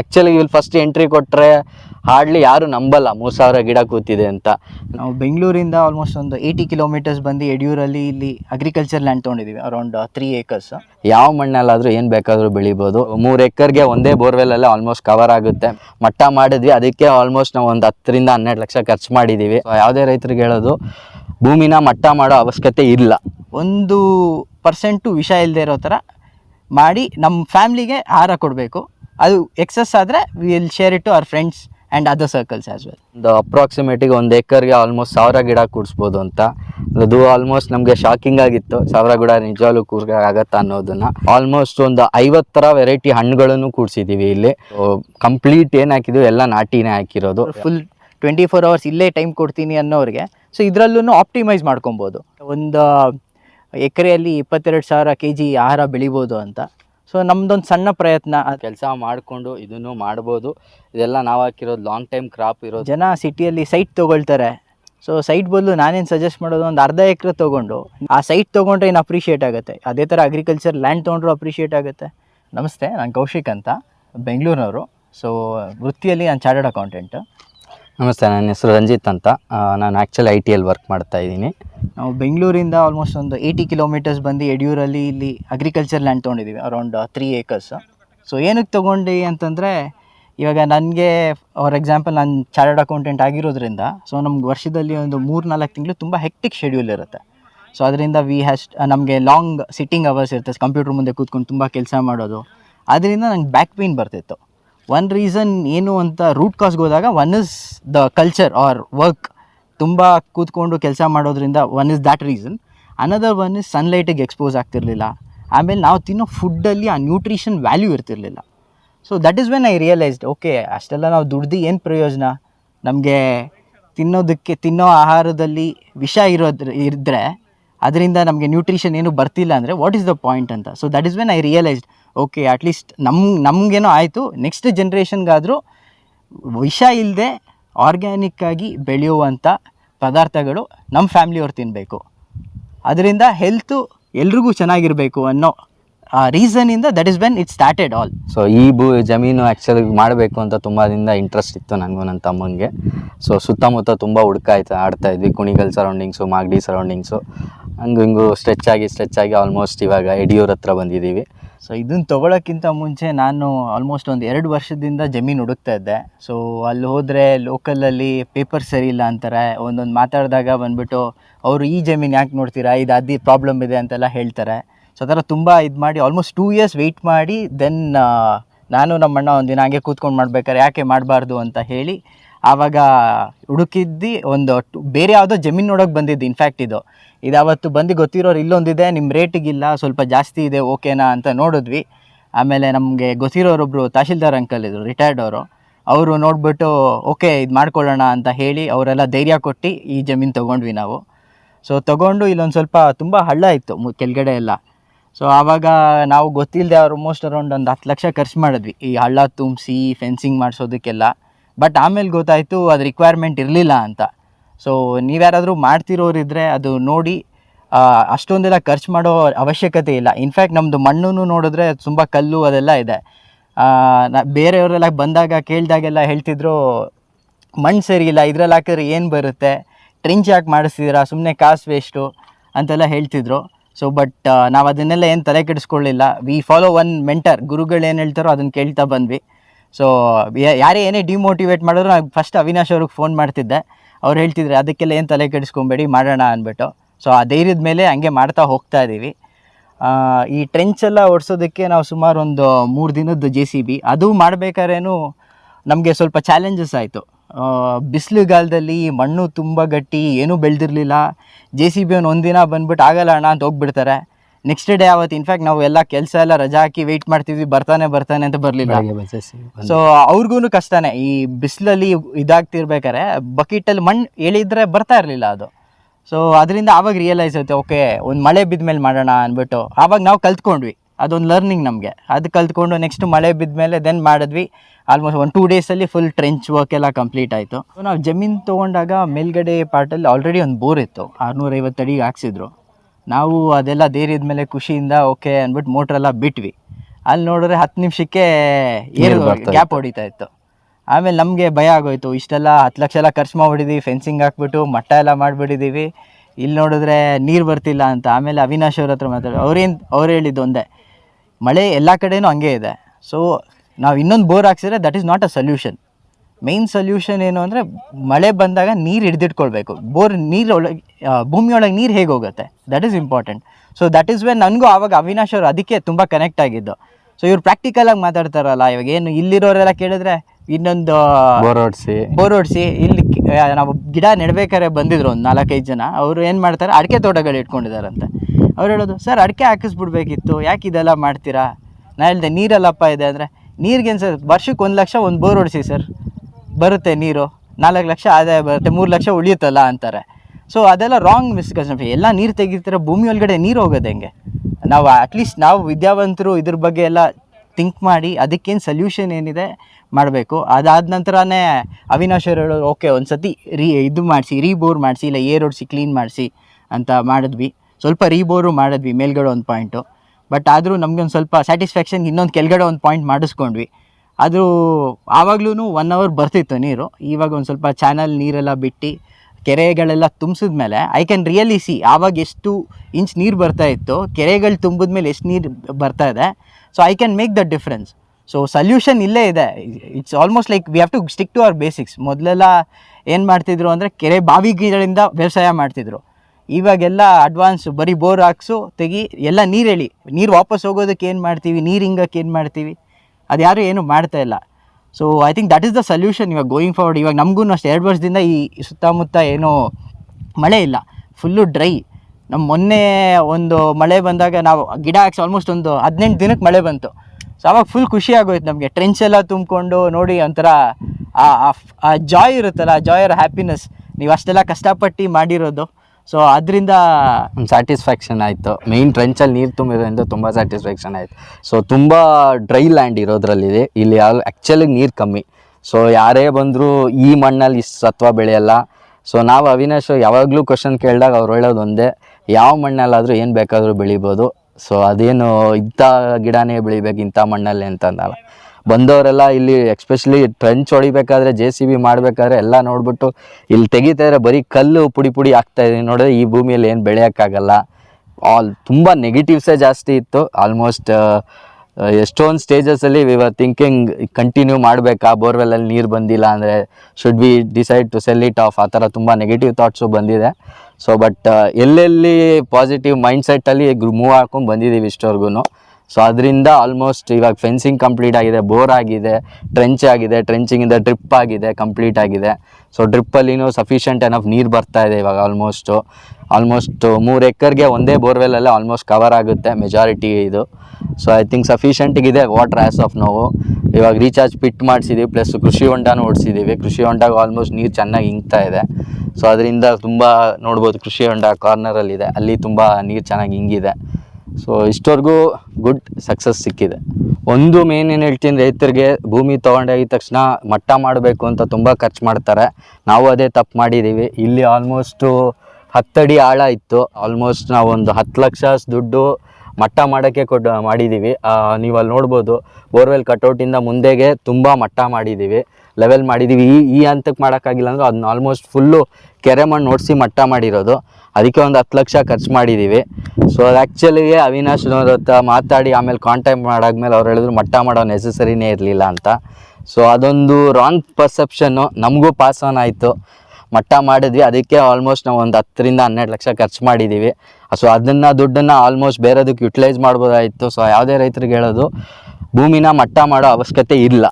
Actually ಇಲ್ಲಿ first entry ಕೊಟ್ಟರೆ hardly ಯಾರು ನಂಬಲ್ಲ. ಮೂರು ಸಾವಿರ ಗಿಡ ಕೂತಿದೆ ಅಂತ. ನಾವು ಬೆಂಗಳೂರಿಂದ ಆಲ್ಮೋಸ್ಟ್ ಒಂದು ಏಯ್ಟಿ ಕಿಲೋಮೀಟರ್ಸ್ ಬಂದು ಯಡಿಯೂರಲ್ಲಿ ಇಲ್ಲಿ ಅಗ್ರಿಕಲ್ಚರ್ ಲ್ಯಾಂಡ್ ತೊಗೊಂಡಿದ್ದೀವಿ ಅರೌಂಡ್ ತ್ರೀ ಏಕರ್ಸ್ ಯಾವ ಮಣ್ಣಲ್ಲಾದರೂ ಏನು ಬೇಕಾದರೂ ಬೆಳಿಬೋದು. ಮೂರು ಎಕರ್ಗೆ ಒಂದೇ ಬೋರ್ವೆಲ್ ಅಲ್ಲೇ ಆಲ್ಮೋಸ್ಟ್ ಕವರ್ ಆಗುತ್ತೆ. ಮಟ್ಟ ಮಾಡಿದ್ವಿ ಅದಕ್ಕೆ ಆಲ್ಮೋಸ್ಟ್ ನಾವು ಒಂದು ಹತ್ತರಿಂದ ಹನ್ನೆರಡು ಲಕ್ಷ ಖರ್ಚು ಮಾಡಿದ್ದೀವಿ ಯಾವುದೇ ರೈತರಿಗೆ ಹೇಳೋದು ಭೂಮಿನ ಮಟ್ಟ ಮಾಡೋ ಅವಶ್ಯಕತೆ ಇಲ್ಲ. ಒಂದು ಪರ್ಸೆಂಟು ವಿಷ ಇಲ್ಲದೆ ಇರೋ ಥರ ಮಾಡಿ ನಮ್ಮ ಫ್ಯಾಮ್ಲಿಗೆ ಆಹಾರ ಕೊಡಬೇಕು. ಅದು ಎಕ್ಸಸ್ ಆದರೆ will share it to our friends and other circles as well ಒಂದು ಅಪ್ರಾಕ್ಸಿಮೇಟಿಗೆ ಒಂದು ಎಕರ್ಗೆ ಆಲ್ಮೋಸ್ಟ್ ಸಾವಿರ ಗಿಡ ಕೂಡಿಸ್ಬೋದು ಅಂತ. ಅದು ಆಲ್ಮೋಸ್ಟ್ ನಮಗೆ ಶಾಕಿಂಗ್ ಆಗಿತ್ತು. ಸಾವಿರ ಗಿಡ ನಿಜವಾಗ್ಲೂ ಕೂರ್ಗ ಆಗತ್ತಾ ಅನ್ನೋದನ್ನ. ಆಲ್ಮೋಸ್ಟ್ ಒಂದು ಐವತ್ತರ ವೆರೈಟಿ ಹಣ್ಣುಗಳನ್ನು ಕೂಡಿಸಿದ್ದೀವಿ ಇಲ್ಲಿ. ಕಂಪ್ಲೀಟ್ ಏನು ಹಾಕಿದ್ವಿ? ಎಲ್ಲ ನಾಟಿನೇ ಹಾಕಿರೋದು. ಫುಲ್ ಟ್ವೆಂಟಿ ಫೋರ್ ಅವರ್ಸ್ ಇಲ್ಲೇ ಟೈಮ್ ಕೊಡ್ತೀನಿ ಅನ್ನೋರಿಗೆ ಸೊ ಇದರಲ್ಲೂ ಆಪ್ಟಿಮೈಸ್ ಮಾಡ್ಕೊಬೋದು. ಒಂದು ಎಕರೆಯಲ್ಲಿ ಇಪ್ಪತ್ತೆರಡು ಸಾವಿರ ಕೆ ಜಿ ಆಹಾರ ಬೆಳಿಬೋದು ಅಂತ. ಸೊ ನಮ್ದೊಂದು ಸಣ್ಣ ಪ್ರಯತ್ನ. ಕೆಲಸ ಮಾಡಿಕೊಂಡು ಇದನ್ನು ಮಾಡ್ಬೋದು. ಇದೆಲ್ಲ ನಾವು ಹಾಕಿರೋದು ಲಾಂಗ್ ಟೈಮ್ ಕ್ರಾಪ್ ಇರೋದು. ಜನ ಸಿಟಿಯಲ್ಲಿ ಸೈಟ್ ತೊಗೊಳ್ತಾರೆ. ಸೊ ಸೈಟ್ ಬದಲು ನಾನೇನು ಸಜೆಸ್ಟ್ ಮಾಡೋದು? ಒಂದು ಅರ್ಧ ಎಕರೆ ತೊಗೊಂಡು. ಆ ಸೈಟ್ ತೊಗೊಂಡ್ರೆ ಏನು ಅಪ್ರಿಷಿಯೇಟ್ ಆಗುತ್ತೆ. ಅದೇ ಥರ ಅಗ್ರಿಕಲ್ಚರ್ ಲ್ಯಾಂಡ್ ತೊಗೊಂಡ್ರು ಅಪ್ರಿಷಿಯೇಟ್ ಆಗುತ್ತೆ. ನಮಸ್ತೆ ನಾನು ಕೌಶಿಕ್ ಅಂತ ಬೆಂಗಳೂರಿನವರು. ಸೊ ವೃತ್ತಿಯಲ್ಲಿ ನಾನು ಚಾರ್ಟರ್ಡ್ ಅಕೌಂಟೆಂಟ್ ನಮಸ್ತೆ, ನನ್ನ ಹೆಸರು ರಂಜಿತ್ ಅಂತ. ನಾನು actually I T L work ಮಾಡ್ತಾ ಇದ್ದೀನಿ. ನಾವು ಬೆಂಗಳೂರಿಂದ ಆಲ್ಮೋಸ್ಟ್ ಒಂದು ಏಯ್ಟಿ ಕಿಲೋಮೀಟರ್ಸ್ ಬಂದು ಯಡಿಯೂರಲ್ಲಿ ಇಲ್ಲಿ ಅಗ್ರಿಕಲ್ಚರ್ ಲ್ಯಾಂಡ್ ತೊಗೊಂಡಿದ್ದೀವಿ ಅರೌಂಡ್ ತ್ರೀ ಏಕರ್ಸ್ ಸೊ ಏನಕ್ಕೆ ತೊಗೊಂಡು ಅಂತಂದರೆ, ಇವಾಗ ನನಗೆ ಫಾರ್ ಎಕ್ಸಾಂಪಲ್ ನಾನು ಚಾರ್ಟರ್ಡ್ ಅಕೌಂಟೆಂಟ್ ಆಗಿರೋದ್ರಿಂದ ಸೊ ನಮ್ಗೆ ವರ್ಷದಲ್ಲಿ ಒಂದು ಮೂರು ನಾಲ್ಕು ತಿಂಗಳು ತುಂಬ ಹೆಕ್ಟಿಕ್ ಶೆಡ್ಯೂಲ್ ಇರುತ್ತೆ. ಸೊ ಅದರಿಂದ ವಿ ಹ್ಯಾಸ್ ನಮಗೆ ಲಾಂಗ್ ಸಿಟ್ಟಿಂಗ್ ಅವರ್ಸ್ ಇರುತ್ತೆ ಕಂಪ್ಯೂಟರ್ ಮುಂದೆ ಕೂತ್ಕೊಂಡು ತುಂಬ ಕೆಲಸ ಮಾಡೋದು. ಅದರಿಂದ ನಂಗೆ ಬ್ಯಾಕ್ ಪೇಯ್ನ್ ಬರ್ತಿತ್ತು. ಒನ್ ರೀಸನ್ ಏನು ಅಂತ ರೂಟ್ ಕಾಸ್ಗೆ ಹೋದಾಗ one is the culture or work ತುಂಬ ಕೂತ್ಕೊಂಡು ಕೆಲಸ ಮಾಡೋದ್ರಿಂದ one is that reason another one is ಸನ್ಲೈಟಿಗೆ expose ಆಗ್ತಿರ್ಲಿಲ್ಲ. ಆಮೇಲೆ ನಾವು ತಿನ್ನೋ ಫುಡ್ಡಲ್ಲಿ ಆ ನ್ಯೂಟ್ರಿಷನ್ ವ್ಯಾಲ್ಯೂ ಇರ್ತಿರ್ಲಿಲ್ಲ. So that is when I realised okay ಅಷ್ಟೆಲ್ಲ ನಾವು ದುಡ್ದು ಏನು ಪ್ರಯೋಜನ? ನಮಗೆ ತಿನ್ನೋದಕ್ಕೆ, ತಿನ್ನೋ ಆಹಾರದಲ್ಲಿ ವಿಷ ಇರೋದ್ರ ಇದ್ದರೆ ಅದರಿಂದ ನಮಗೆ ನ್ಯೂಟ್ರಿಷನ್ ಏನು ಬರ್ತಿಲ್ಲ ಅಂದರೆ ವಾಟ್ ಈಸ್ ದ ಪಾಯಿಂಟ್ ಅಂತ? So that is when I realised okay at least ನಮ್, ನಮಗೇನೋ ಆಯಿತು. ನೆಕ್ಸ್ಟ್ ಜನ್ರೇಷನ್ಗಾದರೂ ವಿಷ ಇಲ್ಲದೆ ಆರ್ಗ್ಯಾನಿಕ್ಕಾಗಿ ಬೆಳೆಯುವಂಥ ಪದಾರ್ಥಗಳು ನಮ್ಮ ಫ್ಯಾಮ್ಲಿಯವ್ರು ತಿನ್ನಬೇಕು ಅದರಿಂದ ಹೆಲ್ತು ಎಲ್ರಿಗೂ ಚೆನ್ನಾಗಿರಬೇಕು ಅನ್ನೋ ರೀಸನಿಂದ that is when it started also ಈ ಭೂ ಜಮೀನು ಆ್ಯಕ್ಚುಲಿ ಮಾಡಬೇಕು ಅಂತ ತುಂಬದಿಂದ ಇಂಟ್ರೆಸ್ಟ್ ಇತ್ತು ನನಗೂ ನನ್ನ ತಮ್ಮಂಗೆ. ಸೊ ಸುತ್ತಮುತ್ತ ತುಂಬ ಹುಡ್ಕಾಯ್ತು ಆಡ್ತಾ ಇದ್ವಿ. ಕುಣಿಗಲ್ ಸರೌಂಡಿಂಗ್ಸು ಮಾಗಡಿ ಸರೌಂಡಿಂಗ್ಸು ಹಂಗೆ ಹಿಂಗು ಸ್ಟ್ರೆಚ್ ಆಗಿ ಸ್ಟ್ರೆಚ್ ಆಗಿ ಆಲ್ಮೋಸ್ಟ್ ಇವಾಗ ಯಡಿಯೂರ್ ಹತ್ರ ಬಂದಿದ್ದೀವಿ. ಸೊ ಇದನ್ನು ತೊಗೊಳಕ್ಕಿಂತ ಮುಂಚೆ ನಾನು ಆಲ್ಮೋಸ್ಟ್ ಒಂದು ಎರಡು ವರ್ಷದಿಂದ ಜಮೀನು ಹುಡುಕ್ತಾ ಇದ್ದೆ. ಸೊ ಅಲ್ಲಿ ಹೋದರೆ ಲೋಕಲಲ್ಲಿ ಪೇಪರ್ ಸರಿ ಇಲ್ಲ ಅಂತಾರೆ. ಒಂದೊಂದು ಮಾತಾಡಿದಾಗ ಬಂದ್ಬಿಟ್ಟು ಅವರು ಈ ಜಮೀನು ಯಾಕೆ ನೋಡ್ತೀರಾ? ಇದು ಅದೇ ಪ್ರಾಬ್ಲಮ್ ಇದೆ ಅಂತೆಲ್ಲ ಹೇಳ್ತಾರೆ. ಸೊ ಆ ಥರ ತುಂಬ ಇದು ಮಾಡಿ ಆಲ್ಮೋಸ್ಟ್ ಟೂ ಇಯರ್ಸ್ ವೆಯ್ಟ್ ಮಾಡಿ ದೆನ್ ನಾನು ನಮ್ಮಣ್ಣ ಒಂದಿನ ಹಾಗೆ ಕೂತ್ಕೊಂಡು ಮಾಡ್ಬೇಕಾದ್ರೆ ಯಾಕೆ ಮಾಡಬಾರ್ದು ಅಂತ ಹೇಳಿ, ಆವಾಗ ಹುಡುಕಿದ್ದು ಒಂದು ಬೇರೆ ಯಾವುದೋ ಜಮೀನು ನೋಡೋಕೆ ಬಂದಿದ್ದು ಇನ್ಫ್ಯಾಕ್ಟ್ ಇದು. ಇದು ಅವತ್ತು ಬಂದು ಗೊತ್ತಿರೋರು ಇಲ್ಲೊಂದಿದೆ ನಿಮ್ಮ ರೇಟಿಗಿಲ್ಲ ಸ್ವಲ್ಪ ಜಾಸ್ತಿ ಇದೆ ಓಕೆನಾ ಅಂತ ನೋಡಿದ್ವಿ. ಆಮೇಲೆ ನಮಗೆ ಗೊತ್ತಿರೋರೊಬ್ಬರು ತಹಶೀಲ್ದಾರ್ ಅಂಕಲ್ ಇದ್ರು ರಿಟೈರ್ಡ್ ಅವರು. ಅವರು ನೋಡಿಬಿಟ್ಟು ಓಕೆ ಇದು ಮಾಡ್ಕೊಳ್ಳೋಣ ಅಂತ ಹೇಳಿ ಅವರೆಲ್ಲ ಧೈರ್ಯ ಕೊಟ್ಟು ಈ ಜಮೀನು ತೊಗೊಂಡ್ವಿ ನಾವು. ಸೊ ತೊಗೊಂಡು ಇಲ್ಲೊಂದು ಸ್ವಲ್ಪ ತುಂಬ ಹಳ್ಳ ಇತ್ತು ಕೆಳಗಡೆ ಎಲ್ಲ. ಸೊ ಆವಾಗ ನಾವು ಗೊತ್ತಿಲ್ಲದೆ ಆಲ್ಮೋಸ್ಟ್ ಅರೌಂಡ್ ಒಂದು ಹತ್ತು ಲಕ್ಷ ಖರ್ಚು ಮಾಡಿದ್ವಿ. ಈ ಹಳ್ಳ ತುಂಬಿಸಿ ಫೆನ್ಸಿಂಗ್ ಮಾಡಿಸೋದಕ್ಕೆಲ್ಲ. ಬಟ್ ಆಮೇಲೆ ಗೊತ್ತಾಯಿತು ಅದು ರಿಕ್ವೈರ್ಮೆಂಟ್ ಇರಲಿಲ್ಲ ಅಂತ. ಸೊ ನೀವ್ಯಾರಾದರೂ ಮಾಡ್ತಿರೋರಿದ್ರೆ ಅದು ನೋಡಿ ಅಷ್ಟೊಂದೆಲ್ಲ ಖರ್ಚು ಮಾಡೋ ಅವಶ್ಯಕತೆ ಇಲ್ಲ. ಇನ್ಫ್ಯಾಕ್ಟ್ ನಮ್ಮದು ಮಣ್ಣು ನೋಡಿದ್ರೆ ತುಂಬ ಕಲ್ಲು ಅದೆಲ್ಲ ಇದೆ. ಬೇರೆಯವರೆಲ್ಲ ಬಂದಾಗ ಕೇಳಿದಾಗೆಲ್ಲ ಹೇಳ್ತಿದ್ರು ಮಣ್ಣು ಸರಿ ಇಲ್ಲ, ಇದ್ರಲ್ಲಿ ಹಾಕಿದ್ರೆ ಏನು ಬರುತ್ತೆ? ಟ್ರಿಂಚ್ ಯಾಕೆ ಮಾಡಿಸ್ತಿದ್ದೀರಾ ಸುಮ್ಮನೆ ಕಾಸು ವೇಸ್ಟು ಅಂತೆಲ್ಲ ಹೇಳ್ತಿದ್ರು. ಸೊ ಬಟ್ ನಾವು ಅದನ್ನೆಲ್ಲ ಏನು ತಲೆ ಕೆಡಿಸ್ಕೊಳ್ಳಿಲ್ಲ. ವಿ ಫಾಲೋ ಒನ್ ಮೆಂಟರ್ ಗುರುಗಳು ಏನು ಹೇಳ್ತಾರೋ ಅದನ್ನು ಕೇಳ್ತಾ ಬಂದ್ವಿ. ಸೊ ಯಾರೇ ಏನೇ ಡಿಮೋಟಿವೇಟ್ ಮಾಡಿದ್ರು ನಾನು ಫಸ್ಟ್ ಅವಿನಾಶ್ ಅವ್ರಿಗೆ ಫೋನ್ ಮಾಡ್ತಿದ್ದೆ. ಅವ್ರು ಹೇಳ್ತಿದ್ರು, ಅದಕ್ಕೆಲ್ಲ ಏನು ತಲೆ ಕೆಡಿಸ್ಕೊಬೇಡಿ, ಮಾಡೋಣ ಅಂದ್ಬಿಟ್ಟು. ಸೊ ಆ ಧೈರ್ಯದ ಮೇಲೆ ಹಂಗೆ ಮಾಡ್ತಾ ಹೋಗ್ತಾ ಇದ್ದೀವಿ ಈ ಟ್ರೆಂಚ್ ಎಲ್ಲ ಓಡಿಸೋದಕ್ಕೆ ನಾವು ಸುಮಾರು ಒಂದು ಮೂರು ದಿನದ್ದು ಜೆ ಸಿ ಬಿ ಅದು ಮಾಡಬೇಕಾದ್ರೇನು ನಮಗೆ ಸ್ವಲ್ಪ ಚಾಲೆಂಜಸ್ ಆಯಿತು. ಬಿಸಿಲುಗಾಲದಲ್ಲಿ ಮಣ್ಣು ತುಂಬ ಗಟ್ಟಿ ಏನೂ ಬೆಳೆದಿರಲಿಲ್ಲ. ಜೆ ಸಿ ಬಿ ಅವ್ನು ಒಂದಿನ ಬಂದ್ಬಿಟ್ಟು ಆಗಲ್ಲ ಅಣ್ಣ ಅಂತ ಹೋಗ್ಬಿಡ್ತಾರೆ. ನೆಕ್ಸ್ಟ್ ಡೇ ಅವತ್ತು ಇನ್ಫ್ಯಾಕ್ಟ್ ನಾವು ಎಲ್ಲ ಕೆಲಸ ಎಲ್ಲ ರಜಾ ಹಾಕಿ ವೆಯ್ಟ್ ಮಾಡ್ತಿದ್ವಿ ಬರ್ತಾನೆ ಬರ್ತಾನೆ ಅಂತ ಬರಲಿಲ್ಲ. ಸೊ ಅವ್ರಿಗೂ ಕಷ್ಟನೇ. ಈ ಬಿಸಿಲಲ್ಲಿ ಇದಾಗ್ತಿರ್ಬೇಕಾರೆ ಬಕೆಟಲ್ಲಿ ಮಣ್ಣು ಎಳಿದ್ರೆ ಬರ್ತಾ ಇರಲಿಲ್ಲ ಅದು. ಸೊ ಅದರಿಂದ ಆವಾಗ ರಿಯಲೈಸ್ ಆಯ್ತು ಓಕೆ ಒಂದು ಮಳೆ ಬಿದ್ದ ಮೇಲೆ ಮಾಡೋಣ ಅಂದ್ಬಿಟ್ಟು. ಆವಾಗ ನಾವು ಕಲ್ತ್ಕೊಂಡ್ವಿ. ಅದೊಂದು ಲರ್ನಿಂಗ್ ನಮಗೆ. ಅದು ಕಲ್ತ್ಕೊಂಡು ನೆಕ್ಸ್ಟ್ ಮಳೆ ಬಿದ್ದ ಮೇಲೆ ದೆನ್ ಮಾಡಿದ್ವಿ. ಆಲ್ಮೋಸ್ಟ್ ಒಂದು ಟೂ ಡೇಸಲ್ಲಿ ಫುಲ್ ಟ್ರೆಂಚ್ ವರ್ಕ್ ಎಲ್ಲ ಕಂಪ್ಲೀಟ್ ಆಯಿತು. ನಾವು ಜಮೀನು ತೊಗೊಂಡಾಗ ಮೇಲ್ಗಡೆ ಪಾರ್ಟಲ್ಲಿ ಆಲ್ರೆಡಿ ಒಂದು ಬೋರ್ ಇತ್ತು. ಆರುನೂರೈವತ್ತು ಅಡಿಗೆ ಹಾಕ್ಸಿದ್ರು. ನಾವು ಅದೆಲ್ಲ ದೇರಿದ ಮೇಲೆ ಖುಷಿಯಿಂದ ಓಕೆ ಅಂದ್ಬಿಟ್ಟು ಮೋಟ್ರೆಲ್ಲ ಬಿಟ್ವಿ. ಅಲ್ಲಿ ನೋಡಿದ್ರೆ ಹತ್ತು ನಿಮಿಷಕ್ಕೆ ಏರು ಗ್ಯಾಪ್ ಹೊಡಿತಾ ಇತ್ತು. ಆಮೇಲೆ ನಮಗೆ ಭಯ ಆಗೋಯ್ತು. ಇಷ್ಟೆಲ್ಲ ಹತ್ತು ಲಕ್ಷ ಎಲ್ಲ ಖರ್ಚು ಮಾಡಿಬಿಟ್ಟಿದ್ದೀವಿ ಫೆನ್ಸಿಂಗ್ ಹಾಕ್ಬಿಟ್ಟು ಮಟ್ಟ ಎಲ್ಲ ಮಾಡಿಬಿಟ್ಟಿದ್ದೀವಿ ಇಲ್ಲಿ ನೋಡಿದ್ರೆ ನೀರು ಬರ್ತಿಲ್ಲ ಅಂತ. ಆಮೇಲೆ ಅವಿನಾಶ್ ಅವ್ರ ಹತ್ರ ಮಾತಾಡಿ ಅವ್ರೇನು ಅವ್ರು ಹೇಳಿದ್ದು ಒಂದೇ. ಮಳೆ ಎಲ್ಲ ಕಡೆಯೂ ಹಂಗೆ ಇದೆ. ಸೊ ನಾವು ಇನ್ನೊಂದು bore ಹಾಕ್ಸಿದ್ರೆ that is not a solution main solution ಏನು ಅಂದರೆ ಮಳೆ ಬಂದಾಗ ನೀರು ಹಿಡಿದಿಟ್ಕೊಳ್ಬೇಕು. ಬೋರ್ ನೀರು ಒಳಗೆ ಭೂಮಿಯೊಳಗೆ ನೀರು ಹೇಗೆ ಹೋಗುತ್ತೆ? That is important so that is when ನನಗೂ ಆವಾಗ ಅವಿನಾಶ್ ಅವರು ಅದಕ್ಕೆ ತುಂಬ ಕನೆಕ್ಟ್ ಆಗಿದ್ದು. ಸೊ ಇವ್ರು ಪ್ರಾಕ್ಟಿಕಲಾಗಿ ಮಾತಾಡ್ತಾರಲ್ಲ ಇವಾಗ ಏನು ಇಲ್ಲಿರೋರೆಲ್ಲ ಕೇಳಿದ್ರೆ ಇನ್ನೊಂದು ಬೋರ್ ಓಡಿಸಿ. ಬೋರ್ ಓಡಿಸಿ ಇಲ್ಲಿ ನಾವು ಗಿಡ ನೆಡ್ಬೇಕಾದ್ರೆ ಬಂದಿದ್ರು ಒಂದು ನಾಲ್ಕೈದು ಜನ. ಅವರು ಏನು ಮಾಡ್ತಾರೆ? ಅಡಿಕೆ ತೋಟಗಳು ಇಟ್ಕೊಂಡಿದ್ದಾರಂತೆ ಅವ್ರು ಹೇಳೋದು, ಸರ್, ಅಡಿಕೆ ಹಾಕಿಸ್ಬಿಡ್ಬೇಕಿತ್ತು, ಯಾಕೆ ಇದೆಲ್ಲ ಮಾಡ್ತೀರಾ? ನಾ ಹೇಳಿದೆ, ನೀರಲ್ಲಪ್ಪ ಇದೆ ಅಂದರೆ, ನೀರಿಗೇನು ಸರ್, ವರ್ಷಕ್ಕೆ ಒಂದು ಲಕ್ಷ, ಒಂದು ಬೋರ್ ಹೊಡಿಸಿ ಸರ್. ಬರುತ್ತೆ ನೀರು, ನಾಲ್ಕು ಲಕ್ಷ ಆದಾಯ ಬರುತ್ತೆ, ಮೂರು ಲಕ್ಷ ಉಳಿಯುತ್ತಲ್ಲ, ಅಂತಾರೆ. ಸೊ ಅದೆಲ್ಲ ರಾಂಗ್ ಮಿಸ್ಕನ್ಸೆಪ್ಷನ್ ಎಲ್ಲ ನೀರು ತೆಗಿತಾರೆ ಭೂಮಿ ಒಳಗಡೆ ನೀರು ಹೋಗೋದು ಹೆಂಗೆ? ನಾವು ಅಟ್ಲೀಸ್ಟ್ ನಾವು ವಿದ್ಯಾವಂತರು ಇದ್ರ ಬಗ್ಗೆ ಎಲ್ಲ ಥಿಂಕ್ ಮಾಡಿ, ಅದಕ್ಕೇನು ಸೊಲ್ಯೂಷನ್ ಏನಿದೆ ಮಾಡಬೇಕು. ಅದಾದ ನಂತರನೇ ಅವಿನಾಶ್ ಅವ್ರು ಹೇಳೋರು ಓಕೆ ಒಂದು ಸತಿ ರೀ, ಇದು ಮಾಡಿಸಿ ರೀಬೋರ್ ಮಾಡಿಸಿ, ಇಲ್ಲ ಏರ್ ಹೊಡ್ಸಿ ಕ್ಲೀನ್ ಮಾಡಿಸಿ, ಅಂತ ಮಾಡಿದ್ವಿ. ಸ್ವಲ್ಪ ರೀಬೋರು ಮಾಡಿದ್ವಿ ಮೇಲ್ಗಡೆ ಒಂದು ಪಾಯಿಂಟು ಬಟ್ ಆದರೂ ನಮಗೆ ಒಂದು ಸ್ವಲ್ಪ ಸ್ಯಾಟಿಸ್ಫ್ಯಾಕ್ಷನ್ ಇನ್ನೊಂದು ಕೆಳಗಡೆ ಒಂದು ಪಾಯಿಂಟ್ ಮಾಡಿಸ್ಕೊಂಡ್ವಿ. ಅದು ಆವಾಗಲೂ ಒನ್ ಅವರ್ ಬರ್ತಿತ್ತು ನೀರು. ಇವಾಗ ಒಂದು ಸ್ವಲ್ಪ ಚಾನಲ್ ನೀರೆಲ್ಲ ಬಿಟ್ಟು ಕೆರೆಗಳೆಲ್ಲ ತುಂಬಿಸಿದ ಮೇಲೆ ಐ ಕ್ಯಾನ್ ರಿಯಲಿ ಸಿ ಆವಾಗ ಎಷ್ಟು ಇಂಚ್ ನೀರು ಬರ್ತಾ ಇತ್ತು. ಕೆರೆಗಳು ತುಂಬಿದ ಮೇಲೆ ಎಷ್ಟು ನೀರು ಬರ್ತಾ ಇದೆ. So I can make the difference so solution ಇಲ್ಲೇ ಇದೆ. It's almost like we have to stick to our basics ಮೊದಲೆಲ್ಲ ಏನು ಮಾಡ್ತಿದ್ರು ಅಂದರೆ ಕೆರೆ ಬಾವಿಗಳಿಂದ ವ್ಯವಸಾಯ ಮಾಡ್ತಿದ್ರು. ಇವಾಗೆಲ್ಲ ಅಡ್ವಾನ್ಸ್ ಬರೀ ಬೋರ್ ಹಾಕ್ಸು ತೆಗಿ ಎಲ್ಲ ನೀರು ಹೇಳಿ ನೀರು ವಾಪಸ್ ಹೋಗೋದಕ್ಕೆ ಏನು ಮಾಡ್ತೀವಿ? ನೀರು ಹಿಂಗಕ್ಕೆ ಏನು ಮಾಡ್ತೀವಿ? ಅದು ಯಾರು ಏನು ಮಾಡ್ತಾ ಇಲ್ಲ. So I think that is the solution ಇವಾಗ ಗೋಯಿಂಗ್ ಫಾರ್ವರ್ಡ್ ಇವಾಗ ನಮಗೂ ಅಷ್ಟು. ಎರಡು ವರ್ಷದಿಂದ ಈ ಸುತ್ತಮುತ್ತ ಏನೂ ಮಳೆ ಇಲ್ಲ. ಫುಲ್ಲು ಡ್ರೈ ನಮ್ಮ ಮೊನ್ನೆ ಒಂದು ಮಳೆ ಬಂದಾಗ ನಾವು ಗಿಡ ಹಾಕ್ಸಿ ಆಲ್ಮೋಸ್ಟ್ ಒಂದು ಹದಿನೆಂಟು ದಿನಕ್ಕೆ ಮಳೆ ಬಂತು. ಸೊ ಅವಾಗ ಫುಲ್ ಖುಷಿ ಆಗೋಯ್ತು ನಮಗೆ. ಟ್ರೆಂಚ್ ಎಲ್ಲ ತುಂಬಿಕೊಂಡು ನೋಡಿ ಒಂಥರ ಆ ಜಾಯ್ ಇರುತ್ತಲ್ಲ, ಆ ಜಾಯ್ ಹ್ಯಾಪಿನೆಸ್ ನೀವು ಅಷ್ಟೆಲ್ಲ ಕಷ್ಟಪಟ್ಟು ಮಾಡಿರೋದು. ಸೊ ಅದರಿಂದ ಸ್ಯಾಟಿಸ್ಫ್ಯಾಕ್ಷನ್ ಆಯಿತು. ಮೇಯ್ನ್ ಟ್ರೆಂಚಲ್ಲಿ ನೀರು ತುಂಬಿರೋದ್ರಿಂದ ತುಂಬ ಸ್ಯಾಟಿಸ್ಫ್ಯಾಕ್ಷನ್ ಆಯಿತು. ಸೊ ತುಂಬ ಡ್ರೈ ಲ್ಯಾಂಡ್ ಇರೋದ್ರಲ್ಲಿ ಇಲ್ಲಿ ಆ್ಯಕ್ಚುಲಿ ನೀರು ಕಮ್ಮಿ. ಸೊ ಯಾರೇ ಬಂದರೂ ಈ ಮಣ್ಣಲ್ಲಿ ಇಷ್ಟು ಸತ್ವ ಬೆಳೆಯಲ್ಲ. ಸೊ ನಾವು ಅವಿನಾಶ್ ಯಾವಾಗಲೂ ಕ್ವಶನ್ ಕೇಳಿದಾಗ ಅವ್ರು ಹೇಳೋದು ಒಂದೇ. ಯಾವ ಮಣ್ಣಲ್ಲಾದರೂ ಏನು ಬೇಕಾದರೂ ಬೆಳಿಬೋದು. ಸೊ ಅದೇನು ಇಂಥ ಗಿಡನೇ ಬೆಳಿಬೇಕು ಇಂಥ ಮಣ್ಣಲ್ಲಿ ಅಂತಂದಲ್ಲ. ಬಂದವರೆಲ್ಲ ಇಲ್ಲಿ ಎಕ್ಸ್ಪೆಷಲಿ ಟ್ರೆಂಚ್ ಹೊಡಿಬೇಕಾದ್ರೆ ಜೆ ಸಿ ಬಿ ಮಾಡಬೇಕಾದ್ರೆ ಎಲ್ಲ ನೋಡ್ಬಿಟ್ಟು ಇಲ್ಲಿ ತೆಗಿತಾ ಇದ್ರೆ ಬರೀ ಕಲ್ಲು ಪುಡಿ ಪುಡಿ ಆಗ್ತಾ ಇದೆ. ನೋಡಿದ್ರೆ ಈ ಭೂಮಿಯಲ್ಲಿ ಏನು ಬೆಳೆಯೋಕ್ಕಾಗಲ್ಲ. ಆಲ್ ತುಂಬ ನೆಗೆಟಿವ್ಸೇ ಜಾಸ್ತಿ ಇತ್ತು. ಆಲ್ಮೋಸ್ಟ್ ಎಷ್ಟೊಂದು ವಿ ಆರ್ ಥಿಂಕಿಂಗ್ ಕಂಟಿನ್ಯೂ ಮಾಡಬೇಕಾ? ಬೋರ್ವೆಲ್ಲಲ್ಲಿ ನೀರು ಬಂದಿಲ್ಲ ಅಂದರೆ should be decide to sell it off ಆ ಥರ ತುಂಬ ನೆಗೆಟಿವ್ ಥಾಟ್ಸು ಬಂದಿದೆ. ಸೊ ಬಟ್ ಎಲ್ಲೆಲ್ಲಿ ಪಾಸಿಟಿವ್ ಮೈಂಡ್ ಮೈಂಡ್ಸೆಟ್ಟಲ್ಲಿ ಮೂವ್ ಹಾಕೊಂಡು ಬಂದಿದ್ದೀವಿ ಇಷ್ಟವರೆಗೂ ಸೊ ಅದರಿಂದ ಆಲ್ಮೋಸ್ಟ್ ಇವಾಗ ಫೆನ್ಸಿಂಗ್ ಕಂಪ್ಲೀಟ್ ಆಗಿದೆ ಬೋರ್ ಆಗಿದೆ ಟ್ರೆಂಚ್ ಆಗಿದೆ ಟ್ರೆಂಚಿಂಗಿಂದ ಡ್ರಿಪ್ ಆಗಿದೆ ಕಂಪ್ಲೀಟ್ ಆಗಿದೆ. ಸೊ ಡ್ರಿಪ್ಪಲ್ಲಿನೂ ಸಫಿಷಿಯೆಂಟ್ ಎನಫ್ ನೀರು ಬರ್ತಾ ಇದೆ ಇವಾಗ ಆಲ್ಮೋಸ್ಟು ಆಲ್ಮೋಸ್ಟ್ ಮೂರು ಎಕರ್ಗೆ ಒಂದೇ ಬೋರ್ವೆಲ್ಲಲ್ಲೇ ಆಲ್ಮೋಸ್ಟ್ ಕವರ್ ಆಗುತ್ತೆ ಮೆಜಾರಿಟಿ ಇದು. ಸೊ ಐ ಥಿಂಕ್ ಇದೆ ವಾಟರ್ ಆ್ಯಸ್ ಆಫ್ ನಾವು ಇವಾಗ ರೀಚಾರ್ಜ್ ಪಿಟ್ ಮಾಡಿಸಿದ್ದೀವಿ ಪ್ಲಸ್ ಕೃಷಿ ಹೊಂಡನೂ ಓಡಿಸಿದ್ದೀವಿ ಕೃಷಿ ಹೊಂಡಾಗ ಆಲ್ಮೋಸ್ಟ್ ನೀರು ಚೆನ್ನಾಗಿ ಇಂಗ್ತಾ ಇದೆ. ಸೊ ಅದರಿಂದ ತುಂಬ ನೋಡ್ಬೋದು ಕೃಷಿ ಹೊಂಡ ಕಾರ್ನರಲ್ಲಿದೆ ಅಲ್ಲಿ ತುಂಬ ನೀರು ಚೆನ್ನಾಗಿ ಹಿಂಗಿದೆ ಸೊ ಇಷ್ಟವರೆಗೂ ಗುಡ್ ಸಕ್ಸಸ್ ಸಿಕ್ಕಿದೆ. ಒಂದು ಮೇನ್ ಏನು ಹೇಳ್ತೀನಿ ರೈತರಿಗೆ ಭೂಮಿ ತೊಗೊಂಡಾಗಿದ ತಕ್ಷಣ ಮಟ್ಟ ಮಾಡಬೇಕು ಅಂತ ತುಂಬ ಖರ್ಚು ಮಾಡ್ತಾರೆ. ನಾವು ಅದೇ ತಪ್ಪು ಮಾಡಿದ್ದೀವಿ ಇಲ್ಲಿ ಆಲ್ಮೋಸ್ಟು ಹತ್ತಡಿ ಆಳ ಇತ್ತು. ಆಲ್ಮೋಸ್ಟ್ ನಾವು ಒಂದು ಹತ್ತು ಲಕ್ಷ ದುಡ್ಡು ಮಟ್ಟ ಮಾಡೋಕ್ಕೆ ಕೊಡ್ ಮಾಡಿದ್ದೀವಿ ನೀವು ಅಲ್ಲಿ ನೋಡ್ಬೋದು, ಬೋರ್ವೆಲ್ ಕಟೌಟಿಂದ ಮುಂದೆಗೆ ತುಂಬ ಮಟ್ಟ ಮಾಡಿದ್ದೀವಿ ಲೆವೆಲ್ ಮಾಡಿದ್ದೀವಿ ಈ ಈ ಹಂತಕ್ಕೆ ಮಾಡೋಕ್ಕಾಗಿಲ್ಲ ಅಂದ್ರೆ ಅದನ್ನ ಆಲ್ಮೋಸ್ಟ್ ಫುಲ್ಲು ಕೆರೆ ಮಣ್ಣು ನೋಡಿಸಿ ಮಟ್ಟ ಮಾಡಿರೋದು. ಅದಕ್ಕೆ ಒಂದು ಹತ್ತು ಲಕ್ಷ ಖರ್ಚು ಮಾಡಿದ್ದೀವಿ. ಸೊ ಅದು ಆ್ಯಕ್ಚುಲಿ ಅವಿನಾಶ್ನವ್ರ ಹತ್ರ ಮಾತಾಡಿ ಆಮೇಲೆ ಕಾಂಟ್ಯಾಕ್ಟ್ ಮಾಡಾದ್ಮೇಲೆ ಅವ್ರು ಹೇಳಿದ್ರು ಮಟ್ಟ ಮಾಡೋ ನೆಸಸರಿನೇ ಇರಲಿಲ್ಲ ಅಂತ. ಸೊ ಅದೊಂದು ರಾಂಗ್ ಪರ್ಸೆಪ್ಷನ್ನು ನಮಗೂ ಪಾಸ್ ಆನ್ ಆಯಿತು. ಮಟ್ಟ ಮಾಡಿದ್ವಿ. ಅದಕ್ಕೆ ಆಲ್ಮೋಸ್ಟ್ ನಾವು ಒಂದು ಹತ್ತರಿಂದ ಹನ್ನೆರಡು ಲಕ್ಷ ಖರ್ಚು ಮಾಡಿದ್ದೀವಿ. ಸೊ ಅದನ್ನು ದುಡ್ಡನ್ನು ಆಲ್ಮೋಸ್ಟ್ ಬೇರೆದಕ್ಕೆ ಯುಟಿಲೈಸ್ ಮಾಡ್ಬೋದಾಯಿತು. ಸೊ ಯಾವುದೇ ರೈತರಿಗೆ ಹೇಳೋದು, ಭೂಮಿನ ಮಟ್ಟ ಮಾಡೋ ಅವಶ್ಯಕತೆ ಇಲ್ಲ.